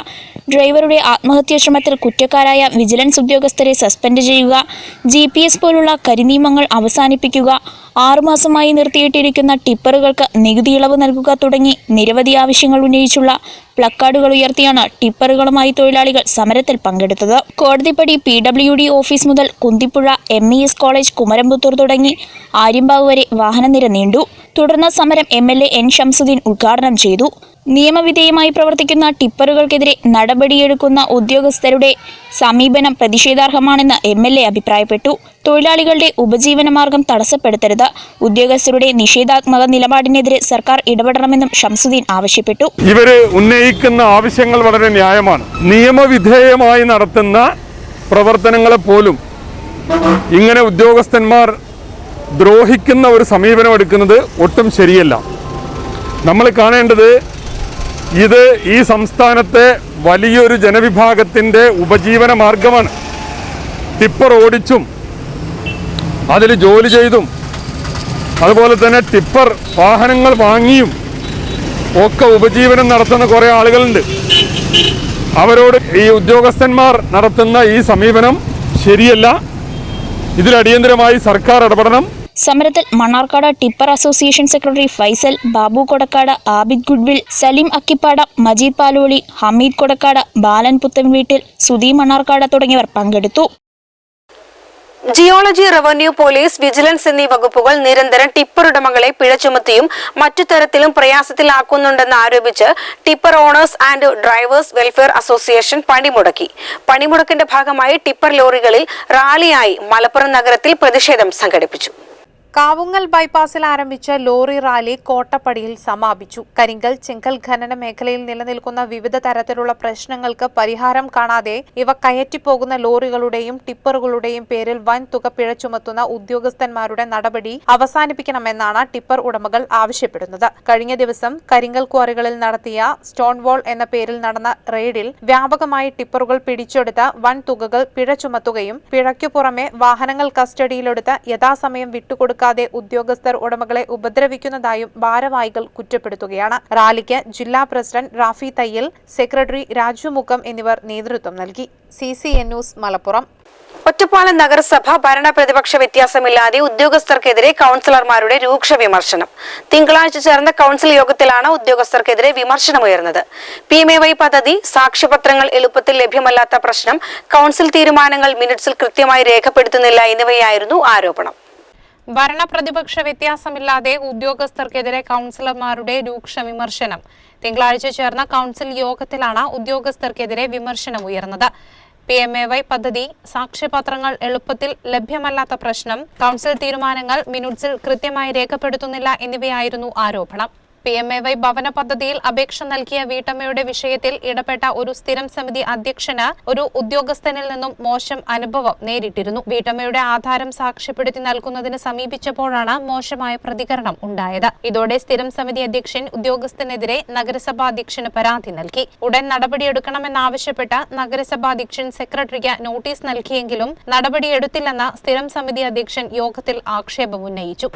P: ഡ്രൈവറുടെ ആത്മഹത്യാ ശ്രമത്തിൽ കുറ്റക്കാരായ വിജിലൻസ് ഉദ്യോഗസ്ഥരെ സസ്പെൻഡ് ചെയ്യുക ജി പോലുള്ള കരിനിയമങ്ങൾ അവസാനിപ്പിക്കുക ആറുമാസമായി നിർത്തിയിട്ടിരിക്കുന്ന ടിപ്പറുകൾക്ക് നികുതി ഇളവ് നൽകുക തുടങ്ങി നിരവധി ആവശ്യങ്ങൾ ഉന്നയിച്ചുള്ള പ്ലക്കാർഡുകൾ ഉയർത്തിയാണ് ടിപ്പറുകളുമായി തൊഴിലാളികൾ സമരത്തിൽ പങ്കെടുത്തത്. Kodathippadi P W D office മുതൽ Kunthippuzha M E S college Kumaramputhur തുടങ്ങി ആര്യമ്പാവ് വരെ വാഹനനിര നീണ്ടു. തുടർന്ന് സമരം M L A N Shamsudheen ഉദ്ഘാടനം ചെയ്തു. നിയമവിധേയമായി പ്രവർത്തിക്കുന്ന ടിപ്പറുകൾക്കെതിരെ നടപടിയെടുക്കുന്ന ഉദ്യോഗസ്ഥരുടെ സമീപനം പ്രതിഷേധാർഹമാണെന്ന് എം എൽ എ അഭിപ്രായപ്പെട്ടു. തൊഴിലാളികളുടെ ഉപജീവനമാർഗം തടസ്സപ്പെടുത്തരുത്. ഉദ്യോഗസ്ഥരുടെ നിഷേധാത്മക നിലപാടിനെതിരെ സർക്കാർ ഇടപെടണമെന്നും ഷംസുദ്ദീൻ ആവശ്യപ്പെട്ടു.
J: ഇവർ ഉന്നയിക്കുന്ന ആവശ്യങ്ങൾ വളരെ ന്യായമാണ്. നിയമവിധേയമായി നടത്തുന്ന പ്രവർത്തനങ്ങളെ പോലും ഇങ്ങനെ ഉദ്യോഗസ്ഥന്മാർ ദ്രോഹിക്കുന്ന ഒരു സമീപനം എടുക്കുന്നത് ഒട്ടും ശരിയല്ല. നമ്മൾ കാണേണ്ടത് ഇത് ഈ സംസ്ഥാനത്തെ വലിയൊരു ജനവിഭാഗത്തിന്റെ ഉപജീവന മാർഗമാണ്. ടിപ്പർ ഓടിച്ചും അതിൽ ജോലി ചെയ്തും അതുപോലെ തന്നെ ടിപ്പർ വാഹനങ്ങൾ വാങ്ങിയും ഒക്കെ ഉപജീവനം നടത്തുന്ന കുറേ ആളുകളുണ്ട്. അവരോട് ഈ ഉദ്യോഗസ്ഥന്മാർ നടത്തുന്ന ഈ സമീപനം ശരിയല്ല. ഇതിൽ അടിയന്തരമായി സർക്കാർ ഇടപെടണം.
P: സമരത്തിൽ Mannarkkad tipper association secretary Faisal Babu Kodakkad Abid goodwill Saleem Akkippada Majeed Paloli Hameed Kodakkad Balan Puthenveettil Sudhi Mannarkkad തുടങ്ങിയവർ പങ്കെടുത്തു.
A: ജിയോളജി റവന്യൂ പോലീസ് വിജിലൻസ് എന്നീ വകുപ്പുകൾ നിരന്തരം ടിപ്പർ ഉടമകളെ പിഴ ചുമത്തിയും മറ്റു തരത്തിലും പ്രയാസത്തിലാക്കുന്നുണ്ടെന്ന് ആരോപിച്ച് tipper owners and drivers welfare association പണിമുടക്കി. പണിമുടക്കിന്റെ ഭാഗമായി ടിപ്പർ ലോറികളിൽ റാലിയായി മലപ്പുറം നഗരത്തിൽ പ്രതിഷേധം സംഘടിപ്പിച്ചു.
Q: കാവുങ്ങൽ ബൈപ്പാസിൽ ആരംഭിച്ച ലോറി റാലി കോട്ടപ്പടിയിൽ സമാപിച്ചു. കരിങ്കൽ ചെങ്കൽ ഖനന മേഖലയിൽ നിലനിൽക്കുന്ന വിവിധ തരത്തിലുള്ള പ്രശ്നങ്ങൾക്ക് പരിഹാരം കാണാതെ ഇവ കയറ്റിപ്പോകുന്ന ലോറികളുടെയും ടിപ്പറുകളുടെയും പേരിൽ വൻ തുക പിഴ ചുമത്തുന്ന ഉദ്യോഗസ്ഥന്മാരുടെ നടപടി അവസാനിപ്പിക്കണമെന്നാണ് ടിപ്പർ ഉടമകൾ ആവശ്യപ്പെടുന്നത്. കഴിഞ്ഞ ദിവസം കരിങ്കൽ ക്വാറികളിൽ നടത്തിയ സ്റ്റോൺ വാൾ എന്ന പേരിൽ നടന്ന റെയ്ഡിൽ വ്യാപകമായി ടിപ്പറുകൾ പിടിച്ചെടുത്ത വൻ തുകകൾ പിഴ ചുമത്തുകയും പിഴയ്ക്കു പുറമെ വാഹനങ്ങൾ കസ്റ്റഡിയിലെടുത്ത് യഥാസമയം വിട്ടുകൊടുക്കാതെ ഉദ്യോഗസ്ഥർ ഉടമകളെ ഉപദ്രവിക്കുന്നതായും ഭാരവാഹികൾ കുറ്റപ്പെടുത്തുകയാണ്. റാലിക്ക് ജില്ലാ പ്രസിഡന്റ് റാഫി തയ്യൽ സെക്രട്ടറി രാജു എന്നിവർ നേതൃത്വം നൽകി. C C N news Malappuram.
A: Ottapalam നഗരസഭ ഭരണ പ്രതിപക്ഷ വ്യത്യാസമില്ലാതെ ഉദ്യോഗസ്ഥർക്കെതിരെ കൌൺസിലർമാരുടെ രൂക്ഷ വിമർശനം. തിങ്കളാഴ്ച ചേർന്ന കൌൺസിൽ യോഗത്തിലാണ് ഉദ്യോഗസ്ഥർക്കെതിരെ വിമർശനമുയർന്നത് പി എം എ വൈ പദ്ധതി സാക്ഷ്യപത്രങ്ങൾ എളുപ്പത്തിൽ ലഭ്യമല്ലാത്ത പ്രശ്നം കൌൺസിൽ തീരുമാനങ്ങൾ മിനിറ്റ്സിൽ കൃത്യമായി രേഖപ്പെടുത്തുന്നില്ല എന്നിവയായിരുന്നു ആരോപണം.
Q: ഭരണ പ്രതിപക്ഷ വ്യത്യാസമില്ലാതെ ഉദ്യോഗസ്ഥർക്കെതിരെ കൗൺസിലർമാരുടെ രൂക്ഷ വിമർശനം. തിങ്കളാഴ്ച ചേർന്ന കൗൺസിൽ യോഗത്തിലാണ് ഉദ്യോഗസ്ഥർക്കെതിരെ വിമർശനം ഉയർന്നത്. പി എം എ വൈ പദ്ധതി സാക്ഷ്യപത്രങ്ങൾ എളുപ്പത്തിൽ ലഭ്യമല്ലാത്ത പ്രശ്നം കൗൺസിൽ തീരുമാനങ്ങൾ മിനിറ്റ്സിൽ കൃത്യമായി രേഖപ്പെടുത്തുന്നില്ല എന്നിവയായിരുന്നു ആരോപണം. പി എം എ വൈ ഭവന പദ്ധതിയിൽ അപേക്ഷ നൽകിയ വീട്ടമ്മയുടെ വിഷയത്തിൽ ഇടപെട്ട ഒരു സ്ഥിരം സമിതി അധ്യക്ഷന് ഒരു ഉദ്യോഗസ്ഥനിൽ നിന്നും മോശം അനുഭവം നേരിട്ടിരുന്നു. വീട്ടമ്മയുടെ ആധാരം സാക്ഷ്യപ്പെടുത്തി നൽകുന്നതിന് സമീപിച്ചപ്പോഴാണ് മോശമായ പ്രതികരണം ഉണ്ടായത്. ഇതോടെ സ്ഥിരം സമിതി അധ്യക്ഷൻ ഉദ്യോഗസ്ഥനെതിരെ നഗരസഭാ അധ്യക്ഷന് പരാതി നൽകി. ഉടൻ നടപടിയെടുക്കണമെന്നാവശ്യപ്പെട്ട് നഗരസഭാ അധ്യക്ഷൻ സെക്രട്ടറിക്ക് നോട്ടീസ് നൽകിയെങ്കിലും നടപടിയെടുത്തില്ലെന്ന് സ്ഥിരം സമിതി അധ്യക്ഷൻ യോഗത്തിൽ ആക്ഷേപമുന്നയിച്ചു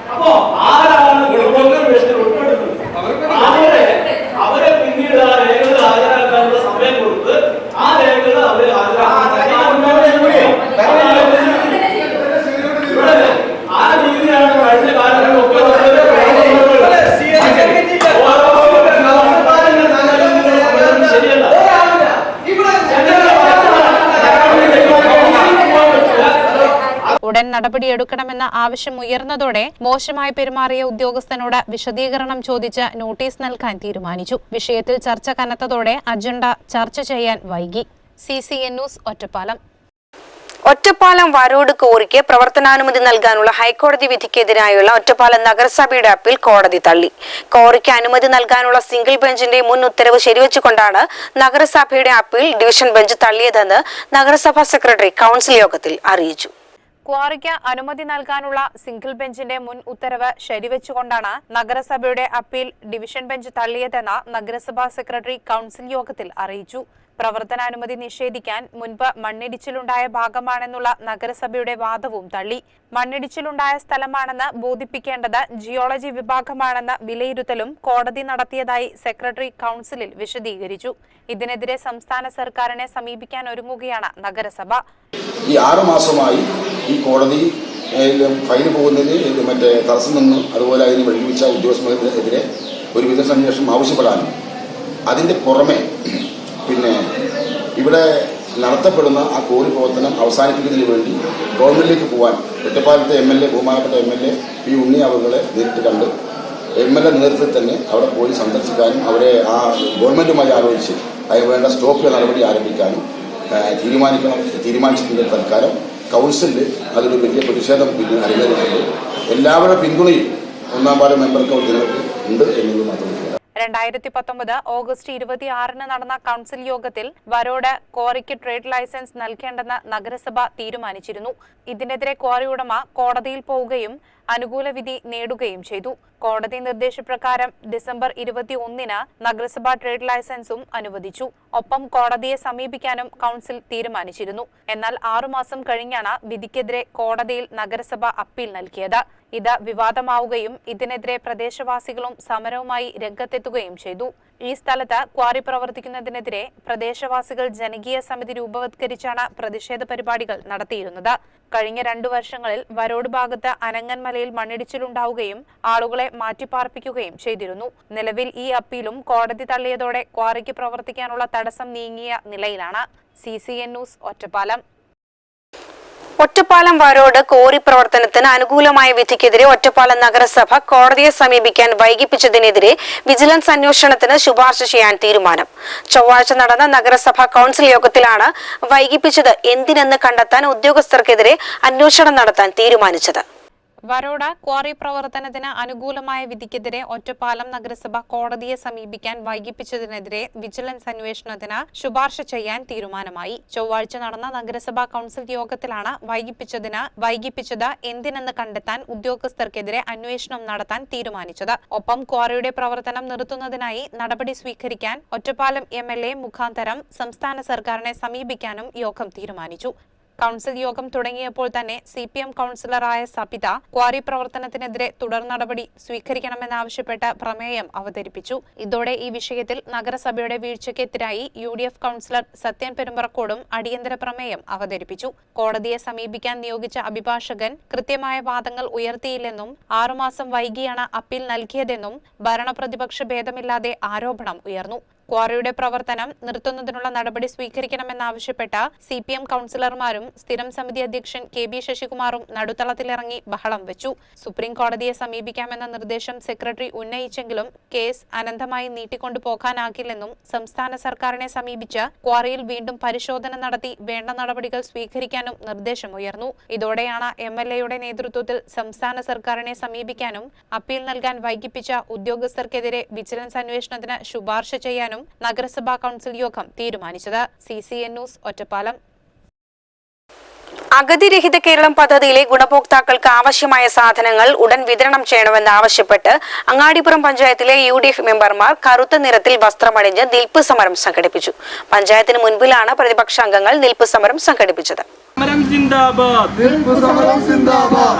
R: അവരെ അവരെ പിന്നീട് ആ രേഖകൾ ഹാജരാക്കാനുള്ള സമയം കൊടുത്ത് ആ രേഖകൾ അവരെ ആ രീതിയാണ് കഴിഞ്ഞ കാലങ്ങളിലൊക്കെ ശരിയല്ല
Q: ഉടൻ നടപടിയെടുക്കണമെന്ന ആവശ്യം ഉയർന്നതോടെ മോശമായി പെരുമാറിയ ഉദ്യോഗസ്ഥനോട് വിശദീകരണം ചോദിച്ച് നോട്ടീസ് നൽകാൻ തീരുമാനിച്ചു. വിഷയത്തിൽ ചർച്ച കനത്തതോടെ അജണ്ട ചർച്ച ചെയ്യാൻ വൈകി. C C N news Ottapalam.
A: Ottapalam Varode കോറിക്ക് പ്രവർത്തനാനുമതി നൽകാനുള്ള ഹൈക്കോടതി വിധിക്കെതിരായുള്ള ഒറ്റപ്പാലം നഗരസഭയുടെ അപ്പീൽ കോടതി തള്ളി. കോറിക്ക് അനുമതി നൽകാനുള്ള സിംഗിൾ ബെഞ്ചിന്റെ മുൻ ഉത്തരവ് ശരിവെച്ചുകൊണ്ടാണ് നഗരസഭയുടെ അപ്പീൽ ഡിവിഷൻ ബെഞ്ച് തള്ളിയതെന്ന് നഗരസഭാ സെക്രട്ടറി കൌൺസിൽ യോഗത്തിൽ അറിയിച്ചു.
Q: ക്വാറിക്ക് അനുമതി നൽകാനുള്ള സിംഗിൾ ബെഞ്ചിന്റെ മുൻ ഉത്തരവ് ശരിവെച്ചുകൊണ്ടാണ് നഗരസഭയുടെ അപ്പീൽ ഡിവിഷൻ ബെഞ്ച് തള്ളിയതെന്ന് നഗരസഭാ സെക്രട്ടറി കൌൺസിൽ യോഗത്തിൽ അറിയിച്ചു. പ്രവർത്തനാനുമതി നിഷേധിക്കാൻ മുൻപ് മണ്ണിടിച്ചിലുണ്ടായ ഭാഗമാണെന്നുള്ള നഗരസഭയുടെ വാദവും തള്ളി. മണ്ണിടിച്ചിലുണ്ടായ സ്ഥലമാണെന്ന് ബോധിപ്പിക്കേണ്ടത് ജിയോളജി വിഭാഗമാണെന്ന വിലയിരുത്തലും കോടതി നടത്തിയതായി സെക്രട്ടറി കൌൺസിലിൽ വിശദീകരിച്ചു. ഇതിനെതിരെ സംസ്ഥാന സർക്കാരിനെ സമീപിക്കാൻ ഒരുങ്ങുകയാണ് നഗരസഭ.
S: ഈ ആറു മാസമായി ഈ കോടതി ഫൈന് പോകുന്നതിന് മറ്റേ തടസ്സം നിന്നും. അതുപോലെ അതിന് വഴിവെച്ച ഉദ്യോഗസ്ഥർക്കെതിരെ ഒരു വിധ അന്വേഷണം ആവശ്യപ്പെടാനും അതിന്റെ പുറമെ പിന്നെ ഇവിടെ നടത്തപ്പെടുന്ന ആ കോറി പ്രവർത്തനം അവസാനിപ്പിക്കുന്നതിന് വേണ്ടി ഗവൺമെന്റിലേക്ക് പോകാൻ ഒറ്റപ്പാലത്തെ എം എൽ എ ബഹുമാനപ്പെട്ട M L A P Unni അവകളെ നേരിട്ട് കണ്ട് എം എൽ എ നേതൃത്വത്തിൽ തന്നെ അവിടെ പോയി സന്ദർശിക്കാനും അവരെ ആ ഗവൺമെന്റുമായി ആലോചിച്ച് അതിന് വേണ്ട സ്റ്റോപ്പ് നടപടി ആരംഭിക്കാനും തീരുമാനിക്കണം തീരുമാനിച്ചിട്ടുണ്ട് തൽക്കാലം കൗൺസിലിൽ അതൊരു വലിയ പ്രതിഷേധം പിന്നെ അരങ്ങേറിയിട്ടുണ്ട്. എല്ലാവരുടെ പിന്തുണയും ഒന്നാം പാലം മെമ്പർ ഉണ്ട് എന്നുള്ളത് മാത്രമേ
Q: രണ്ടായിരത്തി പത്തൊമ്പത് ഓഗസ്റ്റ് ഇരുപത്തിയാറിന് നടന്ന കൌൺസിൽ യോഗത്തിൽ വരോട് ക്വാറിക്ക് ട്രേഡ് ലൈസൻസ് നൽകേണ്ടെന്ന് നഗരസഭ തീരുമാനിച്ചിരുന്നു. ഇതിനെതിരെ ക്വാറി ഉടമ കോടതിയിൽ പോവുകയും അനുകൂല വിധി നേടുകയും ചെയ്തു. കോടതി നിർദ്ദേശപ്രകാരം ഡിസംബർ ഇരുപത്തി ഒന്നിന് നഗരസഭാ ട്രേഡ് ലൈസൻസും അനുവദിച്ചു. ഒപ്പം കോടതിയെ സമീപിക്കാനും കൗൺസിൽ തീരുമാനിച്ചിരുന്നു. എന്നാൽ ആറുമാസം കഴിഞ്ഞാണ് വിധിക്കെതിരെ കോടതിയിൽ നഗരസഭ അപ്പീൽ നൽകിയത്. ഇത് വിവാദമാവുകയും ഇതിനെതിരെ പ്രദേശവാസികളും സമരവുമായി രംഗത്തെത്തുകയും ചെയ്തു. ഈ സ്ഥലത്ത് ക്വാറി പ്രവർത്തിക്കുന്നതിനെതിരെ പ്രദേശവാസികൾ ജനകീയ സമിതി രൂപവത്കരിച്ചാണ് പ്രതിഷേധ പരിപാടികൾ നടത്തിയിരുന്നത്. കഴിഞ്ഞ രണ്ടു വർഷങ്ങളിൽ വരോട് ഭാഗത്ത് അനങ്ങൻമലയിൽ മണ്ണിടിച്ചിലുണ്ടാവുകയും ആളുകളെ മാറ്റിപ്പാർപ്പിക്കുകയും ചെയ്തിരുന്നു. നിലവിൽ ഈ അപ്പീലും കോടതി തള്ളിയതോടെ ക്വാറിക്ക് പ്രവർത്തിക്കാനുള്ള തടസ്സം നീങ്ങിയ നിലയിലാണ്. C C N news Ottapalam.
A: Ottapalam Varode quarry പ്രവർത്തനത്തിന് അനുകൂലമായ വിധിക്കെതിരെ ഒറ്റപ്പാലം നഗരസഭ കോടതിയെ സമീപിക്കാൻ വൈകിപ്പിച്ചതിനെതിരെ വിജിലൻസ് അന്വേഷണത്തിന് ശുപാർശ ചെയ്യാൻ തീരുമാനം. ചൊവ്വാഴ്ച നടന്ന നഗരസഭ കൌൺസിൽ യോഗത്തിലാണ് വൈകിപ്പിച്ചത് എന്തിനെന്ന് കണ്ടെത്താൻ ഉദ്യോഗസ്ഥർക്കെതിരെ അന്വേഷണം നടത്താൻ തീരുമാനിച്ചത്.
Q: വരോഡ ക്വാറി പ്രവർത്തനത്തിന് അനുകൂലമായ വിധിക്കെതിരെ ഒറ്റപ്പാലം നഗരസഭ കോടതിയെ സമീപിക്കാൻ വൈകിപ്പിച്ചതിനെതിരെ വിജിലൻസ് അന്വേഷണത്തിന് ശുപാർശ ചെയ്യാൻ തീരുമാനമായി. ചൊവ്വാഴ്ച നടന്ന നഗരസഭാ കൌൺസിൽ യോഗത്തിലാണ് വൈകിപ്പിച്ചതിന് വൈകിപ്പിച്ചത് എന്തിനെന്ന് കണ്ടെത്താൻ ഉദ്യോഗസ്ഥർക്കെതിരെ അന്വേഷണം നടത്താൻ തീരുമാനിച്ചത്. ഒപ്പം ക്വാറിയുടെ പ്രവർത്തനം നിർത്തുന്നതിനായി നടപടി സ്വീകരിക്കാൻ ഒറ്റപ്പാലം എം മുഖാന്തരം സംസ്ഥാന സർക്കാരിനെ സമീപിക്കാനും യോഗം തീരുമാനിച്ചു. കൌൺസിൽ യോഗം തുടങ്ങിയപ്പോൾ തന്നെ സി പി എം കൌൺസിലറായ സബിത ക്വാറി പ്രവർത്തനത്തിനെതിരെ തുടർ നടപടി സ്വീകരിക്കണമെന്നാവശ്യപ്പെട്ട് പ്രമേയം അവതരിപ്പിച്ചു. ഇതോടെ ഈ വിഷയത്തിൽ നഗരസഭയുടെ വീഴ്ചയ്ക്കെതിരായി U D F councillor Sathyan പെരുമ്പറക്കോടും അടിയന്തര പ്രമേയം അവതരിപ്പിച്ചു. കോടതിയെ സമീപിക്കാൻ നിയോഗിച്ച അഭിഭാഷകൻ കൃത്യമായ വാദങ്ങൾ ഉയർത്തിയില്ലെന്നും ആറുമാസം വൈകിയാണ് അപ്പീൽ നൽകിയതെന്നും ഭരണപ്രതിപക്ഷ ഭേദമില്ലാതെ ആരോപണം ഉയർന്നു. ക്വാറിയുടെ പ്രവർത്തനം നിർത്തുന്നതിനുള്ള നടപടി സ്വീകരിക്കണമെന്നാവശ്യപ്പെട്ട സി പി എം കൌൺസിലർമാരും സ്ഥിരം സമിതി അധ്യക്ഷൻ കെ ബി ശശികുമാറും നടുത്തളത്തിലിറങ്ങി ബഹളം വെച്ചു. സുപ്രീം കോടതിയെ സമീപിക്കാമെന്ന നിർദ്ദേശം സെക്രട്ടറി ഉന്നയിച്ചെങ്കിലും കേസ് അനന്തമായി നീട്ടിക്കൊണ്ടു പോകാനാകില്ലെന്നും സംസ്ഥാന സർക്കാരിനെ സമീപിച്ച് ക്വാറിയിൽ വീണ്ടും പരിശോധന നടത്തി വേണ്ട നടപടികൾ സ്വീകരിക്കാനും നിർദ്ദേശമുയർന്നു. ഇതോടെയാണ് എം എൽ എയുടെ നേതൃത്വത്തിൽ സംസ്ഥാന സർക്കാരിനെ സമീപിക്കാനും അപ്പീൽ നൽകാൻ വൈകിപ്പിച്ച ഉദ്യോഗസ്ഥർക്കെതിരെ വിജിലൻസ് അന്വേഷണത്തിന് ശുപാർശ ചെയ്യാനും നഗരസഭാ കൌൺസിൽ യോഗം തീരുമാനിച്ചത്. C news Ottapalam.
A: അഗതിരഹിത കേരളം പദ്ധതിയിലെ ഗുണഭോക്താക്കൾക്ക് ആവശ്യമായ സാധനങ്ങൾ ഉടൻ വിതരണം ചെയ്യണമെന്ന് ആവശ്യപ്പെട്ട് അങ്ങാടിപ്പുറം പഞ്ചായത്തിലെ യു ഡി എഫ് മെമ്പർമാർ കറുത്ത നിറത്തിൽ വസ്ത്രമണിഞ്ഞ് നിൽപ്പ് സമരം സംഘടിപ്പിച്ചു. പഞ്ചായത്തിന് മുൻപിലാണ് പ്രതിപക്ഷ അംഗങ്ങൾ നിൽപ്പ് സമരം സംഘടിപ്പിച്ചത്.
T: സമരം സിന്ദാബാദ്.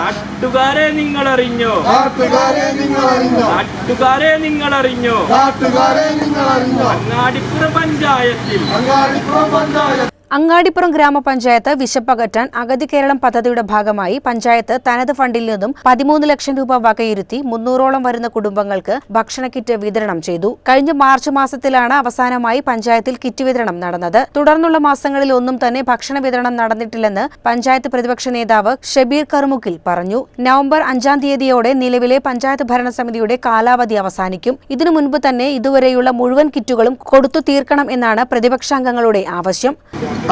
T: നാട്ടുകാരെ നിങ്ങൾ അറിഞ്ഞോ നാട്ടുകാരെ നിങ്ങൾ അറിഞ്ഞോ നാട്ടുകാരെ നിങ്ങൾ അറിഞ്ഞോ നാട്ടുകാരെ നിങ്ങൾ അറിഞ്ഞോ അങ്ങാടിപ്പുറം പഞ്ചായത്തിൽ. അങ്ങാടിപ്പുറം പഞ്ചായത്ത്
A: അങ്ങാടിപ്പുറം ഗ്രാമപഞ്ചായത്ത് വിശപ്പകറ്റാൻ അഗതി കേരളം പദ്ധതിയുടെ ഭാഗമായി പഞ്ചായത്ത് തനത് ഫണ്ടിൽ നിന്നും പതിമൂന്ന് ലക്ഷം രൂപ വകയിരുത്തി മുന്നൂറോളം വരുന്ന കുടുംബങ്ങൾക്ക് ഭക്ഷണ കിറ്റ് വിതരണം ചെയ്തു. കഴിഞ്ഞ മാർച്ച് മാസത്തിലാണ് അവസാനമായി പഞ്ചായത്തിൽ കിറ്റ് വിതരണം നടന്നത്. തുടർന്നുള്ള മാസങ്ങളിൽ ഒന്നും തന്നെ ഭക്ഷണ വിതരണം നടന്നിട്ടില്ലെന്ന് പഞ്ചായത്ത് പ്രതിപക്ഷ നേതാവ് ഷബീർ കർമുക്കിൽ പറഞ്ഞു. നവംബർ അഞ്ചാം തീയതിയോടെ നിലവിലെ പഞ്ചായത്ത് ഭരണസമിതിയുടെ കാലാവധി അവസാനിക്കും. ഇതിനു മുൻപ് തന്നെ ഇതുവരെയുള്ള മുഴുവൻ കിറ്റുകളും കൊടുത്തു തീർക്കണം എന്നാണ് പ്രതിപക്ഷാംഗങ്ങളുടെ ആവശ്യം.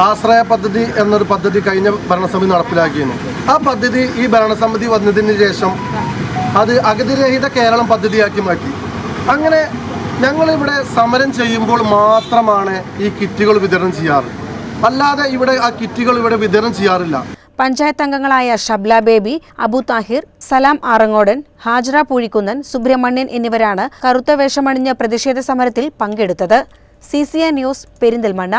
U: ആശ്രയ പദ്ധതി എന്നൊരു പദ്ധതി കഴിഞ്ഞ ഭരണസമിതി നടപ്പിലാക്കിയിരുന്നു. ആ പദ്ധതി ഈ ഭരണസമിതി വന്നതിന് ശേഷം അത് അഗതിരഹിത കേരളം പദ്ധതിയാക്കി മാറ്റി. അങ്ങനെ ഞങ്ങളിവിടെ സമരം ചെയ്യുമ്പോൾ മാത്രമാണ് ഈ കിറ്റുകൾ വിതരണം ചെയ്യാറ്. അല്ലാതെ ഇവിടെ ആ കിറ്റുകൾ ഇവിടെ വിതരണം ചെയ്യാറില്ല.
A: പഞ്ചായത്ത് അംഗങ്ങളായ ഷബ്ല ബേബി അബു താഹിർ സലാം ആറങ്ങോടൻ ഹാജറ പൂഴിക്കുന്നൻ സുബ്രഹ്മണ്യൻ എന്നിവരാണ് കറുത്ത വേഷമണിഞ്ഞ പ്രതിഷേധ സമരത്തിൽ പങ്കെടുത്തത്. C C A news Perinthalmanna.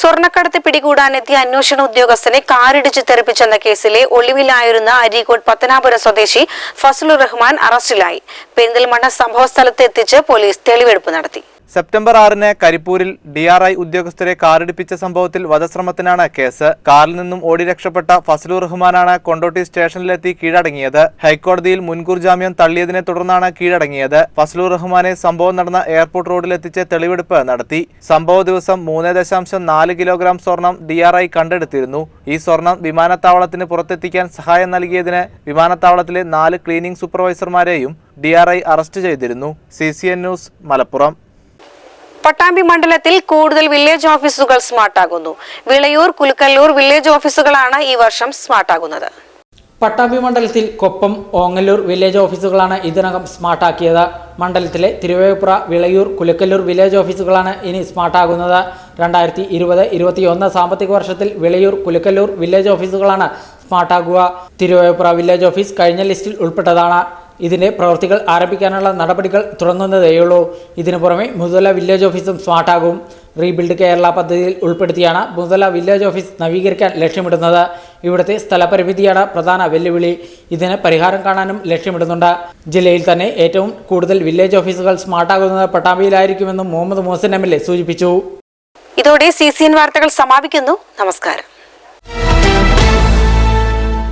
A: സ്വർണക്കടത്ത് പിടികൂടാനെത്തിയ അന്വേഷണ ഉദ്യോഗസ്ഥനെ കാറിടിച്ച് തെറിപ്പിച്ചെന്ന കേസിലെ ഒളിവിലായിരുന്ന അരീക്കോട് പത്തനാപുരം സ്വദേശി ഫസലുർ റഹ്മാൻ അറസ്റ്റിലായി. പെരിന്തൽമണ്ണ സംഭവസ്ഥലത്ത് എത്തിച്ച് പോലീസ് തെളിവെടുപ്പ് നടത്തി.
H: സെപ്റ്റംബർ ആറിന് കരിപ്പൂരിൽ ഡി ആർ ഐ ഉദ്യോഗസ്ഥരെ കാറിടിപ്പിച്ച സംഭവത്തിൽ വധശ്രമത്തിനാണ് കേസ്. കാറിൽ നിന്നും ഓടി രക്ഷപ്പെട്ട ഫസലു റഹ്മാനാണ് കൊണ്ടോട്ടി സ്റ്റേഷനിലെത്തി കീഴടങ്ങിയത്. ഹൈക്കോടതിയിൽ മുൻകൂർ ജാമ്യം തള്ളിയതിനെ തുടർന്നാണ് കീഴടങ്ങിയത്. ഫസലു റഹ്മാനെ സംഭവം നടന്ന എയർപോർട്ട് റോഡിലെത്തിച്ച് തെളിവെടുപ്പ് നടത്തി. സംഭവ ദിവസം മൂന്ന് ദശാംശം നാല് കിലോഗ്രാം സ്വർണം ഡി ആർ ഐ കണ്ടെടുത്തിരുന്നു. ഈ സ്വർണം വിമാനത്താവളത്തിന് പുറത്തെത്തിക്കാൻ സഹായം നൽകിയതിന് വിമാനത്താവളത്തിലെ നാല് ക്ലീനിംഗ് സൂപ്പർവൈസർമാരെയും ഡി ആർ ഐ അറസ്റ്റ് ചെയ്തിരുന്നു. C C N news Malappuram.
A: Pattambi മണ്ഡലത്തിൽ കൂടുതൽ വില്ലേജ് ഓഫീസുകൾ സ്മാർട്ടാകുന്നു വിളയൂർ കുലുക്കല്ലൂർ വില്ലേജ് ഓഫീസുകളാണ് ഈ വർഷം സ്മാർട്ടാകുന്നത്
V: പട്ടാമ്പി മണ്ഡലത്തിൽ കൊപ്പം ഓങ്ങല്ലൂർ വില്ലേജ് ഓഫീസുകളാണ് ഇതിനകം സ്മാർട്ടാക്കിയത് മണ്ഡലത്തിലെ തിരുവേപ്പുറ വിളയൂർ കുലുക്കല്ലൂർ വില്ലേജ് ഓഫീസുകളാണ് ഇനി സ്മാർട്ടാകുന്നത് രണ്ടായിരത്തി ഇരുപത് ഇരുപത്തിയൊന്ന് സാമ്പത്തിക വർഷത്തിൽ വിളയൂർ കുലുക്കല്ലൂർ വില്ലേജ് ഓഫീസുകളാണ് സ്മാർട്ടാകുക തിരുവേപ്പുറ വില്ലേജ് ഓഫീസ് കഴിഞ്ഞ ലിസ്റ്റിൽ ഉൾപ്പെട്ടതാണ്. ഇതിന്റെ പ്രവൃത്തികൾ ആരംഭിക്കാനുള്ള നടപടികൾ തുടങ്ങുന്നതേയുള്ളൂ. ഇതിനു പുറമെ മുതല വില്ലേജ് ഓഫീസും സ്മാർട്ടാകും റീബിൽഡ് കേരള പദ്ധതിയിൽ ഉൾപ്പെടുത്തിയാണ് മുതല വില്ലേജ് ഓഫീസ് നവീകരിക്കാൻ ലക്ഷ്യമിടുന്നത്. ഇവിടുത്തെ സ്ഥലപരിമിതിയാണ് പ്രധാന വെല്ലുവിളി. ഇതിന് പരിഹാരം കാണാനും ലക്ഷ്യമിടുന്നുണ്ട്. ജില്ലയിൽ തന്നെ ഏറ്റവും കൂടുതൽ വില്ലേജ് ഓഫീസുകൾ സ്മാർട്ടാകുന്നത് പട്ടാമ്പിയിലായിരിക്കുമെന്നും മുഹമ്മദ് മോഹസിൻ എം എൽ സൂചിപ്പിച്ചു.
A: ഇതോടെ സി സി എൻ വാർത്തകൾ സമാപിക്കുന്നു. നമസ്കാരം.